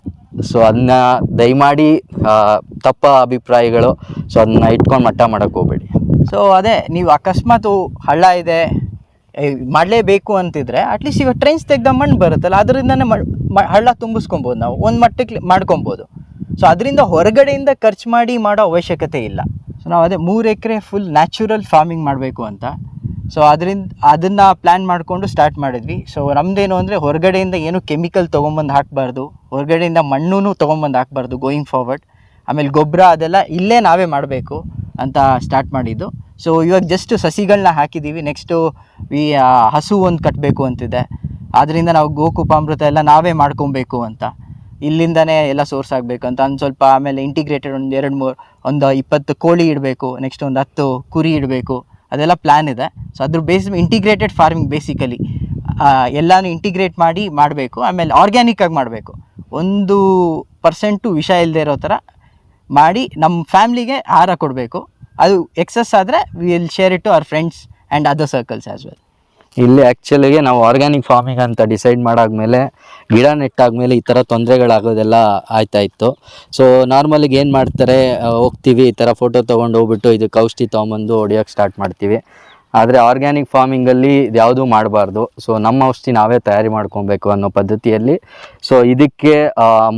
ಸೊ ಅದನ್ನ ದಯಮಾಡಿ ತಪ್ಪ ಅಭಿಪ್ರಾಯಗಳು. ಸೊ ಅದನ್ನ ಇಟ್ಕೊಂಡು ಮಟ್ಟ ಮಾಡೋಕ್ಕೆ ಹೋಗ್ಬೇಡಿ. ಸೊ ಅದೇ, ನೀವು ಅಕಸ್ಮಾತ್ ಹಳ್ಳ ಇದೆ ಮಾಡಲೇಬೇಕು ಅಂತಿದ್ರೆ ಅಟ್ಲೀಸ್ಟ್ ಇವಾಗ ಟ್ರೈನ್ಸ್ ತೆಗ್ದ ಮಣ್ಣು ಬರುತ್ತಲ್ಲ, ಅದರಿಂದನೇ ಹಳ್ಳ ತುಂಬಿಸ್ಕೊಬೋದು ನಾವು, ಒಂದು ಮಟ್ಟಕ್ಕೆ ಮಾಡ್ಕೊಬೋದು. ಸೊ ಅದರಿಂದ ಹೊರಗಡೆಯಿಂದ ಖರ್ಚು ಮಾಡಿ ಮಾಡೋ ಅವಶ್ಯಕತೆ ಇಲ್ಲ. ಸೊ ನಾವು ಅದೇ ಮೂರು ಎಕರೆ ಫುಲ್ ನ್ಯಾಚುರಲ್ ಫಾರ್ಮಿಂಗ್ ಮಾಡಬೇಕು ಅಂತ. ಸೊ ಅದರಿಂದ, ಅದನ್ನು ಪ್ಲ್ಯಾನ್ ಮಾಡಿಕೊಂಡು ಸ್ಟಾರ್ಟ್ ಮಾಡಿದ್ವಿ. ಸೊ ನಮ್ಮದೇನು ಅಂದರೆ ಹೊರಗಡೆಯಿಂದ ಏನು ಕೆಮಿಕಲ್ ತೊಗೊಂಬಂದು ಹಾಕಬಾರ್ದು, ಹೊರಗಡೆಯಿಂದ ಮಣ್ಣು ತೊಗೊಂಬಂದು ಹಾಕಬಾರ್ದು ಗೋಯಿಂಗ್ ಫಾರ್ವರ್ಡ್ ಆಮೇಲೆ ಗೊಬ್ಬರ ಅದೆಲ್ಲ ಇಲ್ಲೇ ನಾವೇ ಮಾಡಬೇಕು ಅಂತ ಸ್ಟಾರ್ಟ್ ಮಾಡಿದ್ದು. ಸೊ ಇವಾಗ ಜಸ್ಟ್ ಸಸಿಗಳನ್ನ ಹಾಕಿದ್ದೀವಿ ನೆಕ್ಸ್ಟು ಈ ಹಸು ಒಂದು ಕಟ್ಟಬೇಕು ಅಂತಿದೆ. ಆದ್ದರಿಂದ ನಾವು ಗೋಕುಪಾಮೃತ ಎಲ್ಲ ನಾವೇ ಮಾಡ್ಕೊಬೇಕು ಅಂತ. ಇಲ್ಲಿಂದನೇ ಎಲ್ಲ ಸೋರ್ಸ್ ಆಗಬೇಕು ಅಂತ. ಒಂದು ಸ್ವಲ್ಪ ಆಮೇಲೆ ಇಂಟಿಗ್ರೇಟೆಡ್ ಒಂದು ಎರಡು ಮೂರು, ಒಂದು ಇಪ್ಪತ್ತು ಕೋಳಿ ಇಡಬೇಕು. ನೆಕ್ಸ್ಟ್ ಒಂದು ಹತ್ತು ಕುರಿ ಇಡಬೇಕು. ಅದೆಲ್ಲ ಪ್ಲ್ಯಾನ್ ಇದೆ. ಸೊ ಅದ್ರ ಬೇಸ್ ಇಂಟಿಗ್ರೇಟೆಡ್ ಫಾರ್ಮಿಂಗ್ ಬೇಸಿಕಲಿ ಎಲ್ಲಾನು ಇಂಟಿಗ್ರೇಟ್ ಮಾಡಿ ಮಾಡಬೇಕು. ಆಮೇಲೆ ಆರ್ಗ್ಯಾನಿಕ್ ಆಗಿ ಮಾಡಬೇಕು. ಒಂದು ಪರ್ಸೆಂಟು ವಿಷ ಇಲ್ಲದೆ ಇರೋ ಥರ ಮಾಡಿ ನಮ್ಮ ಫ್ಯಾಮ್ಲಿಗೆ ಆಹಾರ ಕೊಡಬೇಕು. ಅದು ಎಕ್ಸಸ್ ಆದರೆ will share it to our friends and other circles as well ಇಲ್ಲಿ ಆ್ಯಕ್ಚುಲಿಗೆ ನಾವು ಆರ್ಗ್ಯಾನಿಕ್ ಫಾರ್ಮಿಂಗ್ ಅಂತ ಡಿಸೈಡ್ ಮಾಡಾದ್ಮೇಲೆ ಗಿಡ ನೆಟ್ಟಾದ್ಮೇಲೆ ಈ ಥರ ತೊಂದರೆಗಳಾಗೋದೆಲ್ಲ ಆಯ್ತಾ ಇತ್ತು ಸೊ ನಾರ್ಮಲಿಗೆ ಏನು ಮಾಡ್ತಾರೆ ಹೋಗ್ತೀವಿ, ಈ ಥರ ಫೋಟೋ ತೊಗೊಂಡು ಹೋಗ್ಬಿಟ್ಟು ಇದಕ್ಕೆ ಔಷಧಿ ತೊಗೊಂಬಂದು ಹೊಡಿಯೋಕ್ಕೆ ಸ್ಟಾರ್ಟ್ ಮಾಡ್ತೀವಿ. ಆದರೆ ಆರ್ಗ್ಯಾನಿಕ್ ಫಾರ್ಮಿಂಗಲ್ಲಿ ಇದು ಯಾವುದೂ ಮಾಡಬಾರ್ದು. ಸೊ ನಮ್ಮ ಔಷಧಿ ನಾವೇ ತಯಾರಿ ಮಾಡ್ಕೊಬೇಕು ಅನ್ನೋ ಪದ್ಧತಿಯಲ್ಲಿ. ಸೊ ಇದಕ್ಕೆ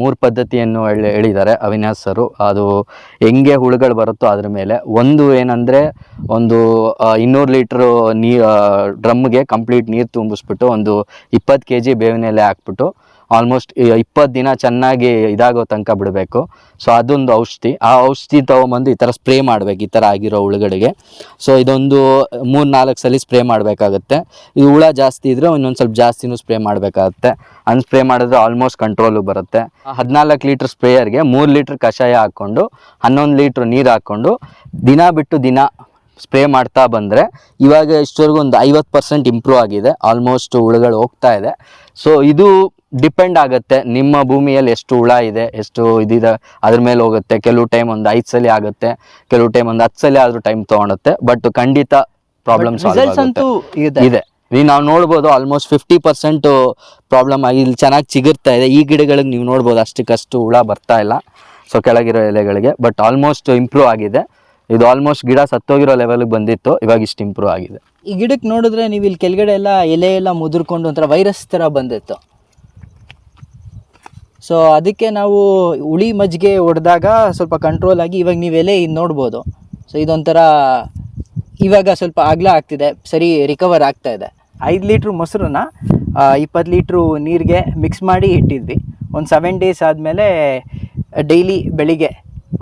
ಮೂರು ಪದ್ಧತಿಯನ್ನು ಹೇಳಿ ಹೇಳಿದ್ದಾರೆ ಅವಿನಾಶ್ ಸರು. ಅದು ಹೆಂಗೆ ಹುಳುಗಳು ಬರುತ್ತೋ ಅದ್ರ ಮೇಲೆ. ಒಂದು ಏನಂದರೆ, ಒಂದು ಇನ್ನೂರು ಲೀಟ್ರು ನೀ ಡ್ರಮ್ಗೆ ಕಂಪ್ಲೀಟ್ ನೀರು ತುಂಬಿಸ್ಬಿಟ್ಟು ಒಂದು ಇಪ್ಪತ್ತು ಕೆ ಜಿ ಬೇವಿನ ಹಾಕ್ಬಿಟ್ಟು ಆಲ್ಮೋಸ್ಟ್ ಇಪ್ಪತ್ತು ದಿನ ಚೆನ್ನಾಗಿ ಇದಾಗೋ ತನಕ ಬಿಡಬೇಕು. ಸೊ ಅದೊಂದು ಔಷಧಿ. ಆ ಔಷಧಿ ತೊಗೊಂಬಂದು ಈ ಥರ ಸ್ಪ್ರೇ ಮಾಡಬೇಕು, ಈ ಥರ ಆಗಿರೋ ಹುಳುಗಳಿಗೆ ಸೊ ಇದೊಂದು ಮೂರು ನಾಲ್ಕು ಸಲ ಸ್ಪ್ರೇ ಮಾಡಬೇಕಾಗತ್ತೆ. ಇದು ಹುಳ ಜಾಸ್ತಿ ಇದ್ದರೆ ಇನ್ನೊಂದು ಸ್ವಲ್ಪ ಜಾಸ್ತಿನೂ ಸ್ಪ್ರೇ ಮಾಡಬೇಕಾಗತ್ತೆ. ಅನ್ ಸ್ಪ್ರೇ ಮಾಡಿದ್ರೆ ಆಲ್ಮೋಸ್ಟ್ ಕಂಟ್ರೋಲು ಬರುತ್ತೆ. ಹದಿನಾಲ್ಕು ಲೀಟ್ರ್ ಸ್ಪ್ರೇಯರ್ಗೆ ಮೂರು ಲೀಟ್ರ್ ಕಷಾಯ ಹಾಕ್ಕೊಂಡು, ಹನ್ನೊಂದು ಲೀಟ್ರ್ ನೀರು ಹಾಕ್ಕೊಂಡು, ದಿನ ಬಿಟ್ಟು ದಿನ ಸ್ಪ್ರೇ ಮಾಡ್ತಾ ಬಂದರೆ ಇವಾಗ ಇಷ್ಟವರೆಗೂ ಒಂದು ಐವತ್ತು ಪರ್ಸೆಂಟ್ ಇಂಪ್ರೂವ್ ಆಗಿದೆ. ಆಲ್ಮೋಸ್ಟ್ ಹುಳುಗಳು ಹೋಗ್ತಾ ಇದೆ. ಸೊ ಇದು ಡಿಪೆಂಡ್ ಆಗುತ್ತೆ ನಿಮ್ಮ ಭೂಮಿಯಲ್ಲಿ ಎಷ್ಟು ಹುಳ ಇದೆ ಎಷ್ಟು ಇದಿದೆ ಅದ್ರ ಮೇಲೆ ಹೋಗುತ್ತೆ. ಕೆಲವು ಟೈಮ್ ಒಂದು ಐದು ಸಲ ಆಗುತ್ತೆ ಕೆಲವು ಟೈಮ್ ಒಂದು ಹತ್ತು ಸಲ ಆದ್ರೂ ಟೈಮ್ ತೊಗೊಳುತ್ತೆ ಬಟ್ ಖಂಡಿತ ಪ್ರಾಬ್ಲಮ್ ಅಂತೂ ಇದೆ. ನೀವು ನಾವು ನೋಡ್ಬೋದು ಆಲ್ಮೋಸ್ಟ್ ಫಿಫ್ಟಿ ಪರ್ಸೆಂಟ್ ಪ್ರಾಬ್ಲಮ್ ಆಗಿ ಇಲ್ಲಿ ಚೆನ್ನಾಗಿ ಚಿಗುರ್ತಾ ಇದೆ. ಈ ಗಿಡಗಳಿಗೆ ನೀವು ನೋಡ್ಬೋದು ಅಷ್ಟಕ್ಕಷ್ಟು ಹುಳ ಬರ್ತಾ ಇಲ್ಲ. ಸೊ ಕೆಳಗಿರೋ ಎಲೆಗಳಿಗೆ ಬಟ್ ಆಲ್ಮೋಸ್ಟ್ ಇಂಪ್ರೂವ್ ಆಗಿದೆ. ಇದು ಆಲ್ಮೋಸ್ಟ್ ಗಿಡ ಸತ್ತೋಗಿರೋ ಲೆವೆಲ್ಗೆ ಬಂದಿತ್ತು ಇವಾಗ ಇಷ್ಟು ಇಂಪ್ರೂವ್ ಆಗಿದೆ. ಈ ಗಿಡಕ್ಕೆ ನೋಡಿದ್ರೆ ನೀವು ಇಲ್ಲಿ ಕೆಳಗಡೆ ಎಲ್ಲ ಎಲೆ ಎಲ್ಲ ಮುದುರ್ಕೊಂಡು ಒಂಥರ ವೈರಸ್ ಥರ ಬಂದಿತ್ತು. ಸೊ ಅದಕ್ಕೆ ನಾವು ಹುಳಿ ಮಜ್ಜಿಗೆ ಹೊಡೆದಾಗ ಸ್ವಲ್ಪ ಕಂಟ್ರೋಲ್ ಆಗಿ ಇವಾಗ ನೀವು ಎಲೆ ಇದು ನೋಡ್ಬೋದು. ಸೊ ಇದೊಂಥರ ಇವಾಗ ಸ್ವಲ್ಪ ಅಗಲ ಆಗ್ತಿದೆ, ಸರಿ ರಿಕವರ್ ಆಗ್ತಾ ಇದೆ. ಐದು ಲೀಟ್ರ್ ಮೊಸರನ್ನ ಇಪ್ಪತ್ತು ಲೀಟ್ರು ನೀರಿಗೆ ಮಿಕ್ಸ್ ಮಾಡಿ ಇಟ್ಟಿದ್ವಿ. ಒಂದು ಸೆವೆನ್ ಡೇಸ್ ಆದಮೇಲೆ ಡೈಲಿ ಬೆಳಿಗ್ಗೆ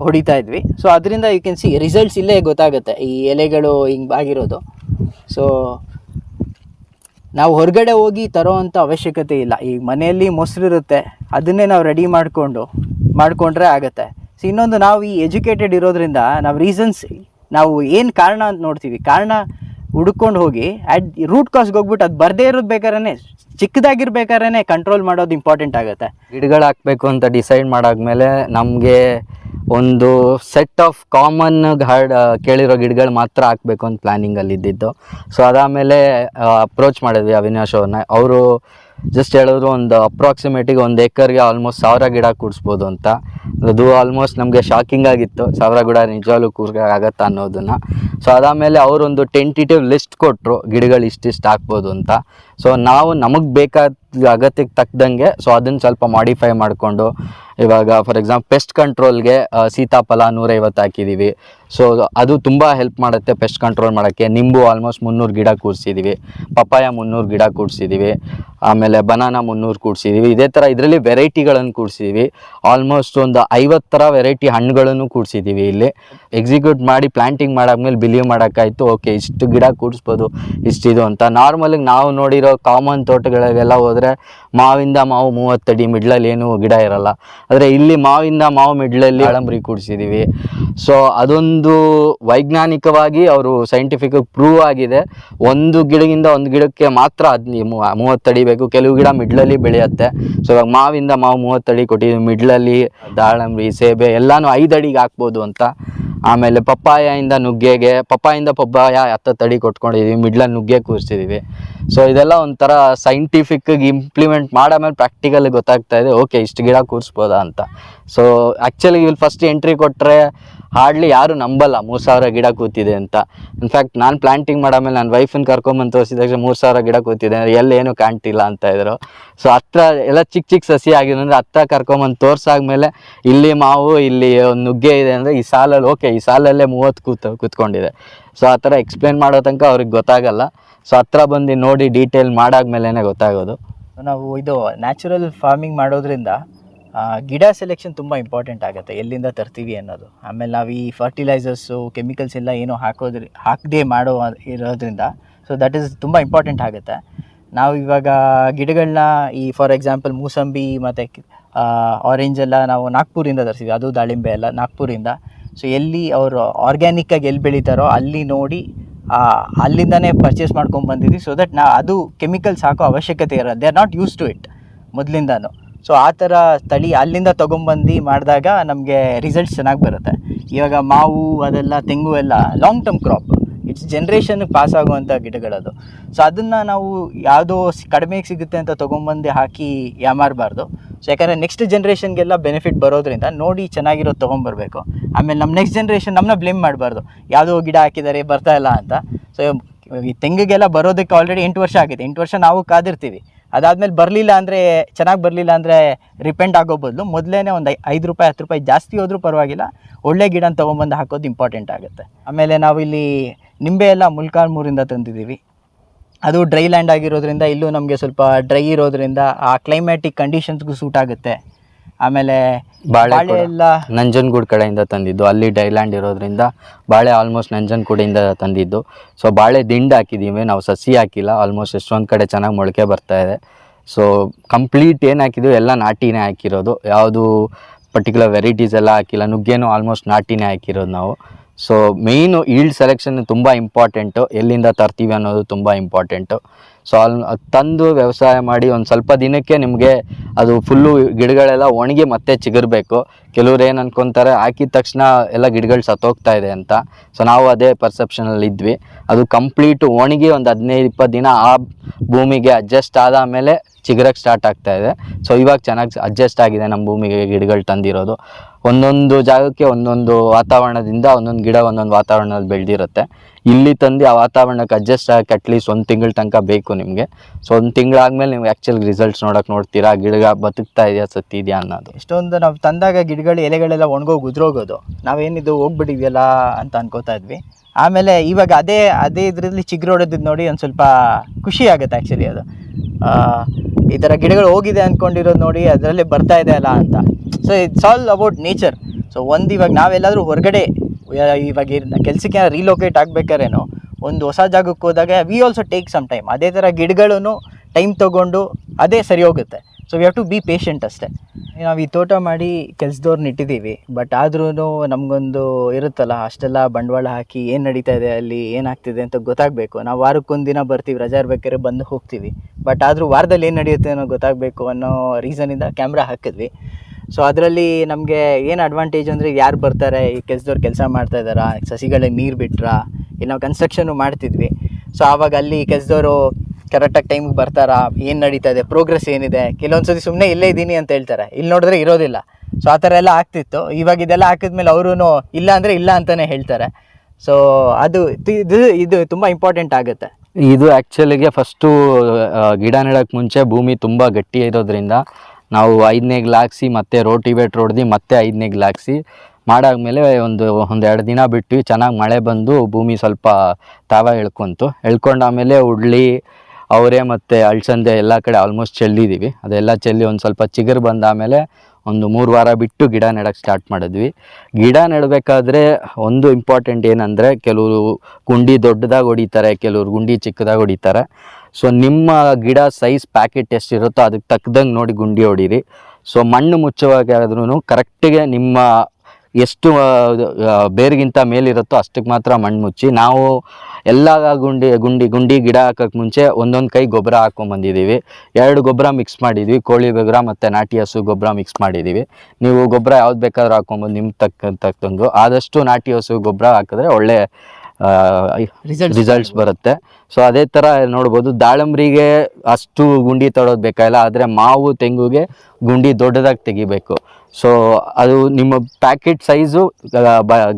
ಹೊಡಿತಾ ಇದ್ವಿ. ಸೊ ಅದರಿಂದ ಯು ಕ್ಯಾನ್ ಸಿ ರಿಸಲ್ಟ್ಸ್ ಇಲ್ಲೇ ಗೊತ್ತಾಗುತ್ತೆ, ಈ ಎಲೆಗಳು ಹಿಂಗೆ ಆಗಿರೋದು. ಸೊ ನಾವು ಹೊರಗಡೆ ಹೋಗಿ ತರೋವಂಥ ಅವಶ್ಯಕತೆ ಇಲ್ಲ. ಈ ಮನೆಯಲ್ಲಿ ಮೊಸರು ಇರುತ್ತೆ ಅದನ್ನೇ ನಾವು ರೆಡಿ ಮಾಡಿಕೊಂಡು, ಮಾಡಿಕೊಂಡ್ರೆ ಆಗುತ್ತೆ. ಸೊ ಇನ್ನೊಂದು ನಾವು ಈ ಎಜುಕೇಟೆಡ್ ಇರೋದ್ರಿಂದ ನಾವು ರೀಸನ್ಸ್ ನಾವು ಏನು ಕಾರಣ ಅಂತ ನೋಡ್ತೀವಿ. ಕಾರಣ ಹುಡ್ಕೊಂಡು ಹೋಗಿ ಅಟ್ ರೂಟ್ ಕಾಸ್ಗೆ ಹೋಗ್ಬಿಟ್ಟು ಅದು ಬರದೇ ಇರೋದು ಬೇಕಾರೇ ಚಿಕ್ಕದಾಗಿರ್ಬೇಕಾರೇ ಕಂಟ್ರೋಲ್ ಮಾಡೋದು ಇಂಪಾರ್ಟೆಂಟ್ ಆಗುತ್ತೆ. ಗಿಡಗಳು ಹಾಕ್ಬೇಕು ಅಂತ ಡಿಸೈಡ್ ಮಾಡಾದ್ಮೇಲೆ ನಮಗೆ ಒಂದು ಸೆಟ್ ಆಫ್ ಕಾಮನ್ ಹಾರ್ಡ್ ಕೇಳಿರೋ ಗಿಡಗಳು ಮಾತ್ರ ಹಾಕ್ಬೇಕು ಅಂತ ಪ್ಲ್ಯಾನಿಂಗಲ್ಲಿ ಇದ್ದಿದ್ದು ಸೊ ಅದಾದಮೇಲೆ ಅಪ್ರೋಚ್ ಮಾಡಿದ್ವಿ ಅವಿನಾಶ್ ಅವ್ರನ್ನ. ಅವರು ಜಸ್ಟ್ ಹೇಳಿದ್ರು ಒಂದು ಅಪ್ರಾಕ್ಸಿಮೇಟಿಗೆ ಒಂದು ಏಕರ್ಗೆ ಆಲ್ಮೋಸ್ಟ್ ಸಾವಿರ ಗಿಡ ಕೂಡಿಸ್ಬೋದು ಅಂತ. ಅದು ಆಲ್ಮೋಸ್ಟ್ ನಮಗೆ ಶಾಕಿಂಗ್ ಆಗಿತ್ತು. ಸಾವಿರ ಗಿಡ ನಿಜವಾಗ್ಲೂ ಕೂರ್ಗಾಗತ್ತಾ ಅನ್ನೋದನ್ನು. ಸೊ ಅದಾದಮೇಲೆ ಅವರೊಂದು ಟೆಂಟಿಟಿವ್ ಲಿಸ್ಟ್ ಕೊಟ್ಟರು ಗಿಡಗಳು ಇಷ್ಟಿಷ್ಟು ಹಾಕ್ಬೋದು ಅಂತ. ಸೊ ನಾವು ನಮಗೆ ಬೇಕಾದ ಅಗತ್ಯಕ್ಕೆ ತಕ್ಕದಂಗೆ ಸೊ ಅದನ್ನು ಸ್ವಲ್ಪ ಮಾಡಿಫೈ ಮಾಡಿಕೊಂಡು, ಇವಾಗ ಫಾರ್ ಎಕ್ಸಾಂಪಲ್ ಪೆಸ್ಟ್ ಕಂಟ್ರೋಲ್ಗೆ ಸೀತಾಫಲ ನೂರೈವತ್ತು ಹಾಕಿದ್ದೀವಿ ಸೊ ಅದು ತುಂಬ ಹೆಲ್ಪ್ ಮಾಡುತ್ತೆ ಪೆಸ್ಟ್ ಕಂಟ್ರೋಲ್ ಮಾಡೋಕ್ಕೆ. ನಿಂಬು ಆಲ್ಮೋಸ್ಟ್ ಮುನ್ನೂರು ಗಿಡ ಕೂಡಿಸಿದ್ದೀವಿ ಪಪ್ಪಾಯ ಮುನ್ನೂರು ಗಿಡ ಕೂಡಿಸಿದ್ದೀವಿ ಆಮೇಲೆ ಬನಾನಾ ಮುನ್ನೂರು ಕೂಡಿಸಿದ್ದೀವಿ ಇದೇ ಥರ ಇದರಲ್ಲಿ ವೆರೈಟಿಗಳನ್ನು ಕೂಡಿಸಿದ್ದೀವಿ ಆಲ್ಮೋಸ್ಟ್ ಒಂದು ಐವತ್ತು ಥರ ವೆರೈಟಿ ಹಣ್ಣುಗಳನ್ನು ಕೂಡಿಸಿದ್ದೀವಿ ಇಲ್ಲಿ. ಎಕ್ಸಿಕ್ಯೂಟ್ ಮಾಡಿ ಪ್ಲಾಂಟಿಂಗ್ ಮಾಡಾದ್ಮೇಲೆ ಬಿಲೀವ್ ಮಾಡೋಕ್ಕಾಯ್ತು. ಓಕೆ ಇಷ್ಟು ಗಿಡ ಕೂಡಿಸ್ಬೋದು, ಇಷ್ಟಿದು ಅಂತ. ನಾರ್ಮಲಿಗೆ ನಾವು ನೋಡಿರೋ ಕಾಮನ್ ತೋಟಗಳಿಗೆಲ್ಲ ಹೋದರೆ ಮಾವಿಂದ ಮಾವು ಮೂವತ್ತಡಿ ಮಿಡ್ಲಲ್ಲಿ ಏನು ಗಿಡ ಇರಲ್ಲ. ಆದರೆ ಇಲ್ಲಿ ಮಾವಿಂದ ಮಾವು ಮಿಡ್ಲಲ್ಲಿ ಅಳಂಬ್ರಿ ಕೂಡಿಸಿದ್ದೀವಿ ಸೊ ಅದೊಂದು ವೈಜ್ಞಾನಿಕವಾಗಿ ಅವರು ಸೈಂಟಿಫಿಕ್ ಪ್ರೂವ್ ಆಗಿದೆ. ಒಂದು ಗಿಡದಿಂದ ಒಂದು ಗಿಡಕ್ಕೆ ಮಾತ್ರ ಅದು ಮೂವತ್ತಡಿ ಬೇಕು. ಕೆಲವು ಗಿಡ ಮಿಡ್ಲಲ್ಲಿ ಬೆಳೆಯುತ್ತೆ. ಸೊ ಇವಾಗ ಮಾವಿಂದ ಮಾವು ಮೂವತ್ತಡಿ ಕೊಟ್ಟಿದ್ದೀವಿ ಮಿಡ್ಲಲ್ಲಿ ದಾಳಂಬ್ರಿ, ಸೇಬೆ ಎಲ್ಲಾನು ಐದು ಅಡಿಗೆ ಹಾಕ್ಬೋದು ಅಂತ. ಆಮೇಲೆ ಪಪ್ಪಾಯಿಂದ ನುಗ್ಗೆಗೆ ಪಪ್ಪಾಯಿಂದ ಪಪ್ಪಾಯ ಹತ್ತ ತಡಿ ಕೊಟ್ಕೊಂಡಿದ್ದೀವಿ ಮಿಡ್ಲಲ್ಲಿ ನುಗ್ಗೆ ಕೂರಿಸಿದ್ದೀವಿ ಸೊ ಇದೆಲ್ಲ ಒಂಥರ ಸೈಂಟಿಫಿಕ್ ಇಂಪ್ಲಿಮೆಂಟ್ ಮಾಡಾಮೇಲೆ ಪ್ರಾಕ್ಟಿಕಲ್ ಗೊತ್ತಾಗ್ತಾ ಇದೆ ಓಕೆ ಇಷ್ಟು ಗಿಡ ಕೂರಿಸ್ಬೋದಾ ಅಂತ. ಸೊ ಆ್ಯಕ್ಚುಲಿ ಇಲ್ಲಿ ಫಸ್ಟ್ ಎಂಟ್ರಿ ಕೊಟ್ಟರೆ ಹಾರ್ಡ್ಲಿ ಯಾರು ನಂಬಲ್ಲ. ಮೂರು ಸಾವಿರ ಗಿಡ ಕೂತಿದೆ ಅಂತ. ಇನ್ಫ್ಯಾಕ್ಟ್ ನಾನು ಪ್ಲಾಂಟಿಂಗ್ ಮಾಡಾದ್ಮೇಲೆ ನನ್ನ ವೈಫನ್ ಕರ್ಕೊಂಬಂದು ತೋರಿಸಿದಾಗ ಮೂರು ಸಾವಿರ ಗಿಡ ಕೂತಿದೆ. ಎಲ್ಲೇನು ಕಾಣ್ತಿಲ್ಲ ಅಂತ ಇದ್ರು. ಸೊ ಹತ್ರ ಎಲ್ಲ ಚಿಕ್ಕ ಚಿಕ್ಕ ಸಸಿ ಆಗಿದೆ ಅಂದರೆ ಹತ್ರ ಕರ್ಕೊಂಬಂದು ತೋರ್ಸಾದ್ಮೇಲೆ ಇಲ್ಲಿ ಮಾವು, ಇಲ್ಲಿ ಒಂದು ನುಗ್ಗೆ ಇದೆ ಅಂದರೆ ಈ ಸಾಲಲ್ಲಿ ಓಕೆ ಈ ಸಾಲಲ್ಲೇ ಮೂವತ್ತು ಕೂತ್, ಕೂತ್ಕೊಂಡಿದೆ. ಸೊ ಆ ಥರ ಎಕ್ಸ್ಪ್ಲೇನ್ ಮಾಡೋ ತನಕ ಅವ್ರಿಗೆ ಗೊತ್ತಾಗಲ್ಲ. ಸೊ ಹತ್ರ ಬಂದು ನೋಡಿ ಡೀಟೇಲ್ ಮಾಡಾದ್ಮೇಲೆ ಗೊತ್ತಾಗೋದು. ನಾವು ಇದು ನ್ಯಾಚುರಲ್ ಫಾರ್ಮಿಂಗ್ ಮಾಡೋದ್ರಿಂದ ಗಿಡ ಸೆಲೆಕ್ಷನ್ ತುಂಬ ಇಂಪಾರ್ಟೆಂಟ್ ಆಗುತ್ತೆ. ಎಲ್ಲಿಂದ ತರ್ತೀವಿ ಅನ್ನೋದು. ಆಮೇಲೆ ನಾವು ಈ ಫರ್ಟಿಲೈಸರ್ಸು ಕೆಮಿಕಲ್ಸ್ ಎಲ್ಲ ಏನೋ ಹಾಕೋದ್ರಿ, ಹಾಕದೇ ಮಾಡೋ ಇರೋದ್ರಿಂದ ಸೊ ದಟ್ ಈಸ್ ತುಂಬ ಇಂಪಾರ್ಟೆಂಟ್ ಆಗುತ್ತೆ. ನಾವು ಇವಾಗ ಗಿಡಗಳನ್ನ ಈ ಫಾರ್ ಎಕ್ಸಾಂಪಲ್ ಮೂಸಂಬಿ ಮತ್ತು ಆರೆಂಜ್ ಎಲ್ಲ ನಾವು ನಾಗ್ಪುರಿಂದ ತರಿಸಿದ್ವಿ ಅದು ದಾಳಿಂಬೆ ಎಲ್ಲ ನಾಗ್ಪುರಿಂದ. ಸೊ ಎಲ್ಲಿ ಅವರು ಆರ್ಗ್ಯಾನಿಕ್ಕಾಗಿ ಎಲ್ಲಿ ಬೆಳೀತಾರೋ ಅಲ್ಲಿ ನೋಡಿ ಅಲ್ಲಿಂದನೇ ಪರ್ಚೇಸ್ ಮಾಡ್ಕೊಂಡು ಬಂದಿದ್ವಿ. ಸೊ ದಟ್ ನಾ, ಅದು ಕೆಮಿಕಲ್ಸ್ ಹಾಕೋ ಅವಶ್ಯಕತೆ ಇರೋದು. They are not use to it ಮೊದಲಿಂದನೂ. ಸೊ ಆ ಥರ ತಳಿ ಅಲ್ಲಿಂದ ತೊಗೊಂಬಂದು ಮಾಡಿದಾಗ ನಮಗೆ ರಿಸಲ್ಟ್ಸ್ ಚೆನ್ನಾಗಿ ಬರುತ್ತೆ. ಇವಾಗ ಮಾವು, ಅದೆಲ್ಲ ತೆಂಗು ಎಲ್ಲ ಲಾಂಗ್ ಟರ್ಮ್ ಕ್ರಾಪ್ ಇಟ್ಸ್ ಜನ್ರೇಷನ್ಗೆ ಪಾಸ್ ಆಗುವಂಥ ಗಿಡಗಳದು. ಸೊ ಅದನ್ನು ನಾವು ಯಾವುದೋ ಕಡಿಮೆ ಕಡಿಮೆಗೆ ಸಿಗುತ್ತೆ ಅಂತ ತೊಗೊಂಬಂದು ಹಾಕಿ ಯಾಮಾರಬಾರ್ದು. ಸೊ ಯಾಕಂದರೆ ನೆಕ್ಸ್ಟ್ ಜನ್ರೇಷನ್ಗೆಲ್ಲ ಬೆನಿಫಿಟ್ ಬರೋದ್ರಿಂದ ನೋಡಿ ಚೆನ್ನಾಗಿರೋದು ತೊಗೊಂಬರ್ಬೇಕು. ಆಮೇಲೆ ನಮ್ಮ ನೆಕ್ಸ್ಟ್ ಜನ್ರೇಷನ್ ನಮ್ಮನ್ನ ಬ್ಲೇಮ್ ಮಾಡಬಾರ್ದು. ಯಾವುದೋ ಗಿಡ ಹಾಕಿದ್ದಾರೆ ಬರ್ತಾ ಇಲ್ಲ ಅಂತ. ಸೊ ಈ ತೆಂಗಿಗೆಲ್ಲ ಬರೋದಕ್ಕೆ ಆಲ್ರೆಡಿ ಎಂಟು ವರ್ಷ ಆಗಿದೆ. ಎಂಟು ವರ್ಷ ನಾವು ಕಾದಿರ್ತೀವಿ. ಅದಾದ್ಮೇಲೆ ಬರಲಿಲ್ಲ ಅಂದರೆ ಚೆನ್ನಾಗಿ ಬರಲಿಲ್ಲ ಅಂದರೆ ರಿಪೆಂಡ್ ಆಗೋ ಬದಲು ಮೊದಲೇ ಒಂದು ಐದು ರೂಪಾಯಿ, ಹತ್ತು ರೂಪಾಯಿ ಜಾಸ್ತಿ ಹೋದರೂ ಪರವಾಗಿಲ್ಲ. ಒಳ್ಳೆ ಗಿಡನ ತೊಗೊಂಬಂದು ಹಾಕೋದು ಇಂಪಾರ್ಟೆಂಟ್ ಆಗುತ್ತೆ. ಆಮೇಲೆ ನಾವು ಇಲ್ಲಿ ನಿಂಬೆ ಎಲ್ಲ ಮುಲ್ಕಾಲ್ಮೂರಿಂದ ತಂದಿದ್ದೀವಿ. ಅದು ಡ್ರೈ ಲ್ಯಾಂಡ್ ಆಗಿರೋದ್ರಿಂದ ಇಲ್ಲೂ ನಮಗೆ ಸ್ವಲ್ಪ ಡ್ರೈ ಇರೋದ್ರಿಂದ ಆ ಕ್ಲೈಮ್ಯಾಟಿಕ್ ಕಂಡೀಷನ್ಸ್ಗೂ ಸೂಟ್ ಆಗುತ್ತೆ. ಆಮೇಲೆ ಬಾಳೆ ಎಲ್ಲ ನಂಜನಗೂಡು ಕಡೆಯಿಂದ ತಂದಿದ್ದು. ಅಲ್ಲಿ ಡೈಲ್ಯಾಂಡ್ ಇರೋದ್ರಿಂದ ಬಾಳೆ ಆಲ್ಮೋಸ್ಟ್ ನಂಜನಗೂಡಿಂದ ತಂದಿದ್ದು. ಸೊ ಬಾಳೆ ದಿಂಡು ಹಾಕಿದ್ದೀವಿ ನಾವು ಸಸಿ ಹಾಕಿಲ್ಲ. ಆಲ್ಮೋಸ್ಟ್ ಎಷ್ಟೊಂದು ಕಡೆ ಚೆನ್ನಾಗಿ ಮೊಳಕೆ ಬರ್ತಾ ಇದೆ. ಸೊ ಕಂಪ್ಲೀಟ್ ಏನು ಹಾಕಿದ್ವಿ? ಎಲ್ಲ ನಾಟಿನೇ ಹಾಕಿರೋದು. ಯಾವುದು ಪರ್ಟಿಕ್ಯುಲರ್ ವೆರೈಟೀಸ್ ಎಲ್ಲ ಹಾಕಿಲ್ಲ. ನುಗ್ಗೇನು ಆಲ್ಮೋಸ್ಟ್ ನಾಟಿನೇ ಹಾಕಿರೋದು ನಾವು. ಸೊ ಮೇಯ್ನು ಈಲ್ಡ್ ಸೆಲೆಕ್ಷನ್ ತುಂಬ ಇಂಪಾರ್ಟೆಂಟು ಎಲ್ಲಿಂದ ತರ್ತೀವಿ ಅನ್ನೋದು ತುಂಬ ಇಂಪಾರ್ಟೆಂಟು ಸೊ ಅಲ್ಲಿ ಅದು ತಂದು ವ್ಯವಸಾಯ ಮಾಡಿ ಒಂದು ಸ್ವಲ್ಪ ದಿನಕ್ಕೆ ನಿಮಗೆ ಅದು ಫುಲ್ಲು ಗಿಡಗಳೆಲ್ಲ ಒಣಗಿ ಮತ್ತೆ ಚಿಗುರಬೇಕು. ಕೆಲವ್ರು ಏನು ಅನ್ಕೊತಾರೆ, ಹಾಕಿದ ತಕ್ಷಣ ಎಲ್ಲ ಗಿಡಗಳು ಸತ್ತೋಗ್ತಾ ಇದೆ ಅಂತ. ಸೊ ನಾವು ಅದೇ ಪರ್ಸೆಪ್ಷನಲ್ಲಿ ಇದ್ವಿ. ಅದು ಕಂಪ್ಲೀಟು ಒಣಗಿ ಒಂದು ಹದಿನೈದು ಇಪ್ಪತ್ತು ದಿನ ಆ ಭೂಮಿಗೆ ಅಡ್ಜಸ್ಟ್ ಆದ ಮೇಲೆ ಚಿಗುರಕ್ಕೆ ಸ್ಟಾರ್ಟ್ ಆಗ್ತಾ ಇದೆ. ಸೊ ಇವಾಗ ಚೆನ್ನಾಗಿ ಅಡ್ಜಸ್ಟ್ ಆಗಿದೆ ನಮ್ಮ ಭೂಮಿಗೆ ಗಿಡಗಳು ತಂದಿರೋದು. ಒಂದೊಂದು ಜಾಗಕ್ಕೆ ಒಂದೊಂದು ವಾತಾವರಣದಿಂದ ಒಂದೊಂದು ಗಿಡ ಒಂದೊಂದು ವಾತಾವರಣದಲ್ಲಿ ಬೆಳೆದಿರುತ್ತೆ. ಇಲ್ಲಿ ತಂದು ಆ ವಾತಾವರಣಕ್ಕೆ ಅಡ್ಜಸ್ಟ್ ಆಗಕ್ಕೆ ಅಟ್ಲೀಸ್ಟ್ ಒಂದು ತಿಂಗಳ ತನಕ ಬೇಕು ನಿಮಗೆ. ಸೊ ಒಂದು ತಿಂಗಳಾದ್ಮೇಲೆ ನೀವು ಆ್ಯಕ್ಚುಲ್ ರಿಸಲ್ಟ್ಸ್ ನೋಡೋಕೆ ನೋಡ್ತೀರಾ? ಗಿಡ ಬದುಕ್ತಾ ಇದೆಯಾ, ಸತ್ತಿದೆಯಾ ಅನ್ನೋದು. ಇಷ್ಟೊಂದು ನಾವು ತಂದಾಗ ಗಿಡಗಳು ಎಲೆಗಳೆಲ್ಲ ಒಣಗೋಗಿ ಉದುರೋಗೋದು. ನಾವೇನಿದು ಹೋಗ್ಬಿಟ್ಟಿದ್ಯಲ್ಲ ಅಂತ ಅನ್ಕೋತಾ ಇದ್ವಿ. ಆಮೇಲೆ ಇವಾಗ ಅದೇ ಅದೇ ಇದರಲ್ಲಿ ಚಿಗುರೊಡೆದಿದ್ದು ನೋಡಿ ಒಂದು ಸ್ವಲ್ಪ ಖುಷಿ ಆಗುತ್ತೆ ಆ್ಯಕ್ಚುಲಿ ಅದು. ಈ ಥರ ಗಿಡಗಳು ಹೋಗಿದೆ ಅಂದ್ಕೊಂಡಿರೋದು ನೋಡಿ ಅದರಲ್ಲೇ ಬರ್ತಾ ಇದೆ ಅಲ್ಲ ಅಂತ. So it's all about nature so ಒಂದು ಇವಾಗ ನಾವೆಲ್ಲಾದರೂ ಹೊರಗಡೆ ಇವಾಗ ಕೆಲಸಕ್ಕೆ ರೀಲೊಕೇಟ್ ಆಗ್ಬೇಕಾರೇನೋ, ಒಂದು ಹೊಸ ಜಾಗಕ್ಕೆ ಹೋದಾಗ we also take some time ಅದೇ ಥರ ಗಿಡಗಳೂ ಟೈಮ್ ತೊಗೊಂಡು ಅದೇ ಸರಿ ಹೋಗುತ್ತೆ. So we have to be patient ಅಷ್ಟೇ. ನಾವು ಈ ತೋಟ ಮಾಡಿ ಕೆಲಸದವ್ರನ್ನ ಇಟ್ಟಿದ್ದೀವಿ. ಬಟ್ ಆದ್ರೂ ನಮಗೊಂದು ಇರುತ್ತಲ್ಲ, ಅಷ್ಟೆಲ್ಲ ಬಂಡವಾಳ ಹಾಕಿ ಏನು ನಡೀತಾ ಇದೆ ಅಲ್ಲಿ ಏನಾಗ್ತಿದೆ ಅಂತ ಗೊತ್ತಾಗಬೇಕು. ನಾವು ವಾರಕ್ಕೊಂದು ದಿನ ಬರ್ತೀವಿ, ರಜಾ ಇರ್ಬೇಕಾದ್ರೆ ಬಂದು ಹೋಗ್ತೀವಿ. ಬಟ್ ಆದರೂ ವಾರದಲ್ಲಿ ಏನು ನಡೆಯುತ್ತೆ ಅನ್ನೋ ಗೊತ್ತಾಗಬೇಕು ಅನ್ನೋ ರೀಸನಿಂದ ಕ್ಯಾಮ್ರಾ ಹಾಕಿದ್ವಿ. ಸೊ ಅದರಲ್ಲಿ ನಮಗೆ ಏನು ಅಡ್ವಾಂಟೇಜ್ ಅಂದರೆ ಯಾರು ಬರ್ತಾರೆ, ಈ ಕೆಲಸದವ್ರು ಕೆಲಸ ಮಾಡ್ತಾ ಇದ್ದಾರಾ, ಸಸಿಗಳಿಗೆ ನೀರು ಬಿಟ್ರಾ ಇಲ್ಲಿ ನಾವು ಕನ್ಸ್ಟ್ರಕ್ಷನು ಮಾಡ್ತಿದ್ವಿ. ಸೊ ಆವಾಗ ಅಲ್ಲಿ ಕೆಲಸದವರು ಕರೆಕ್ಟಾಗಿ ಟೈಮಿಗೆ ಬರ್ತಾರಾ? ಏನು ನಡೀತಾ ಇದೆ? ಪ್ರೋಗ್ರೆಸ್ ಏನಿದೆ? ಕೆಲವೊಂದು ಸತಿ ಸುಮ್ಮನೆ ಇಲ್ಲೇ ಇದ್ದೀನಿ ಅಂತ ಹೇಳ್ತಾರೆ. ಇಲ್ಲಿ ನೋಡಿದ್ರೆ ಇರೋದಿಲ್ಲ. ಸೊ ಆ ಥರ ಎಲ್ಲ ಆಗ್ತಿತ್ತು. ಇವಾಗ ಇದೆಲ್ಲ ಹಾಕಿದ್ಮೇಲೆ ಅವರು ಇಲ್ಲ ಅಂದರೆ ಇಲ್ಲ ಅಂತಲೇ ಹೇಳ್ತಾರೆ. ಸೊ ಅದು ಇದು ಇದು ತುಂಬ ಇಂಪಾರ್ಟೆಂಟ್ ಆಗುತ್ತೆ. ಇದು ಆ್ಯಕ್ಚುಲಿಗೆ ಫಸ್ಟು ಗಿಡ ನೆಡೋಕ್ಕೆ ಮುಂಚೆ ಭೂಮಿ ತುಂಬ ಗಟ್ಟಿ ಇರೋದ್ರಿಂದ ನಾವು ಐದನೇ ಹಾಕ್ಸಿ ಮತ್ತೆ ರೋಟಿವೇಟ್ ರೋಡ್ದು ಮತ್ತೆ ಐದನೇ ಹಾಕ್ಸಿ ಮಾಡಾದ್ಮೇಲೆ ಒಂದು ಒಂದು ಎರಡು ದಿನ ಬಿಟ್ಟು ಚೆನ್ನಾಗಿ ಮಳೆ ಬಂದು ಭೂಮಿ ಸ್ವಲ್ಪ ತಾವ ಎಳ್ಕೊಂತು. ಎಳ್ಕೊಂಡಾಮೇಲೆ ಉಡ್ಲಿ ಅವರೇ ಮತ್ತು ಅಳ್ಸಂದೆ ಎಲ್ಲ ಕಡೆ ಆಲ್ಮೋಸ್ಟ್ ಚೆಲ್ಲಿದ್ದೀವಿ ಅದೆಲ್ಲ ಚೆಲ್ಲಿ ಒಂದು ಸ್ವಲ್ಪ ಚಿಗುರು ಆಮೇಲೆ ಒಂದು ಮೂರು ವಾರ ಬಿಟ್ಟು ಗಿಡ ನೆಡಕ್ಕೆ ಸ್ಟಾರ್ಟ್ ಮಾಡಿದ್ವಿ. ಗಿಡ ನೆಡಬೇಕಾದ್ರೆ ಒಂದು ಇಂಪಾರ್ಟೆಂಟ್ ಏನಂದರೆ ಕೆಲವರು ಗುಂಡಿ ದೊಡ್ಡದಾಗಿ ಹೊಡಿತಾರೆ, ಕೆಲವರು ಗುಂಡಿ ಚಿಕ್ಕದಾಗಿ ಹೊಡಿತಾರೆ. ಸೊ ನಿಮ್ಮ ಗಿಡ ಸೈಜ್ ಪ್ಯಾಕೆಟ್ ಎಷ್ಟಿರುತ್ತೋ ಅದಕ್ಕೆ ತಕ್ಕದಂಗೆ ನೋಡಿ ಗುಂಡಿ ಹೊಡೀರಿ. ಸೊ ಮಣ್ಣು ಮುಚ್ಚುವಾಗ ಆದ್ರೂ ಕರೆಕ್ಟಿಗೆ ನಿಮ್ಮ ಎಷ್ಟು ಬೇರಿಗಿಂತ ಮೇಲಿರುತ್ತೋ ಅಷ್ಟಕ್ಕೆ ಮಾತ್ರ ಮಣ್ಣು ಮುಚ್ಚಿ ನಾವು ಎಲ್ಲ ಗುಂಡಿ ಗುಂಡಿ ಗುಂಡಿ ಗಿಡ ಹಾಕೋಕ್ಕೆ ಮುಂಚೆ ಒಂದೊಂದು ಕೈ ಗೊಬ್ಬರ ಹಾಕೊಂಬಂದಿದ್ದೀವಿ ಎರಡು ಗೊಬ್ಬರ ಮಿಕ್ಸ್ ಮಾಡಿದ್ವಿ. ಕೋಳಿ ಗೊಬ್ಬರ ಮತ್ತು ನಾಟಿ ಹಸು ಗೊಬ್ಬರ ಮಿಕ್ಸ್ ಮಾಡಿದ್ದೀವಿ. ನೀವು ಗೊಬ್ಬರ ಯಾವ್ದು ಬೇಕಾದ್ರೂ ಹಾಕೊಂಬಂದು ನಿಮ್ಮ ತಕ್ಕ ತಕ್ಕಂದು. ಆದಷ್ಟು ನಾಟಿ ಹಸು ಗೊಬ್ಬರ ಹಾಕಿದ್ರೆ ಒಳ್ಳೆ ರಿಸಲ್ಟ್ಸ್ ಬರುತ್ತೆ. ಸೊ ಅದೇ ಥರ ನೋಡ್ಬೋದು. ದಾಳಂಬ್ರಿಗೆ ಅಷ್ಟು ಗುಂಡಿ ತೊಡೋದು ಬೇಕಾಗಿಲ್ಲ. ಆದರೆ ಮಾವು ತೆಂಗುಗೆ ಗುಂಡಿ ದೊಡ್ಡದಾಗಿ ತೆಗಿಬೇಕು. ಸೊ ಅದು ನಿಮ್ಮ ಪ್ಯಾಕೆಟ್ ಸೈಜು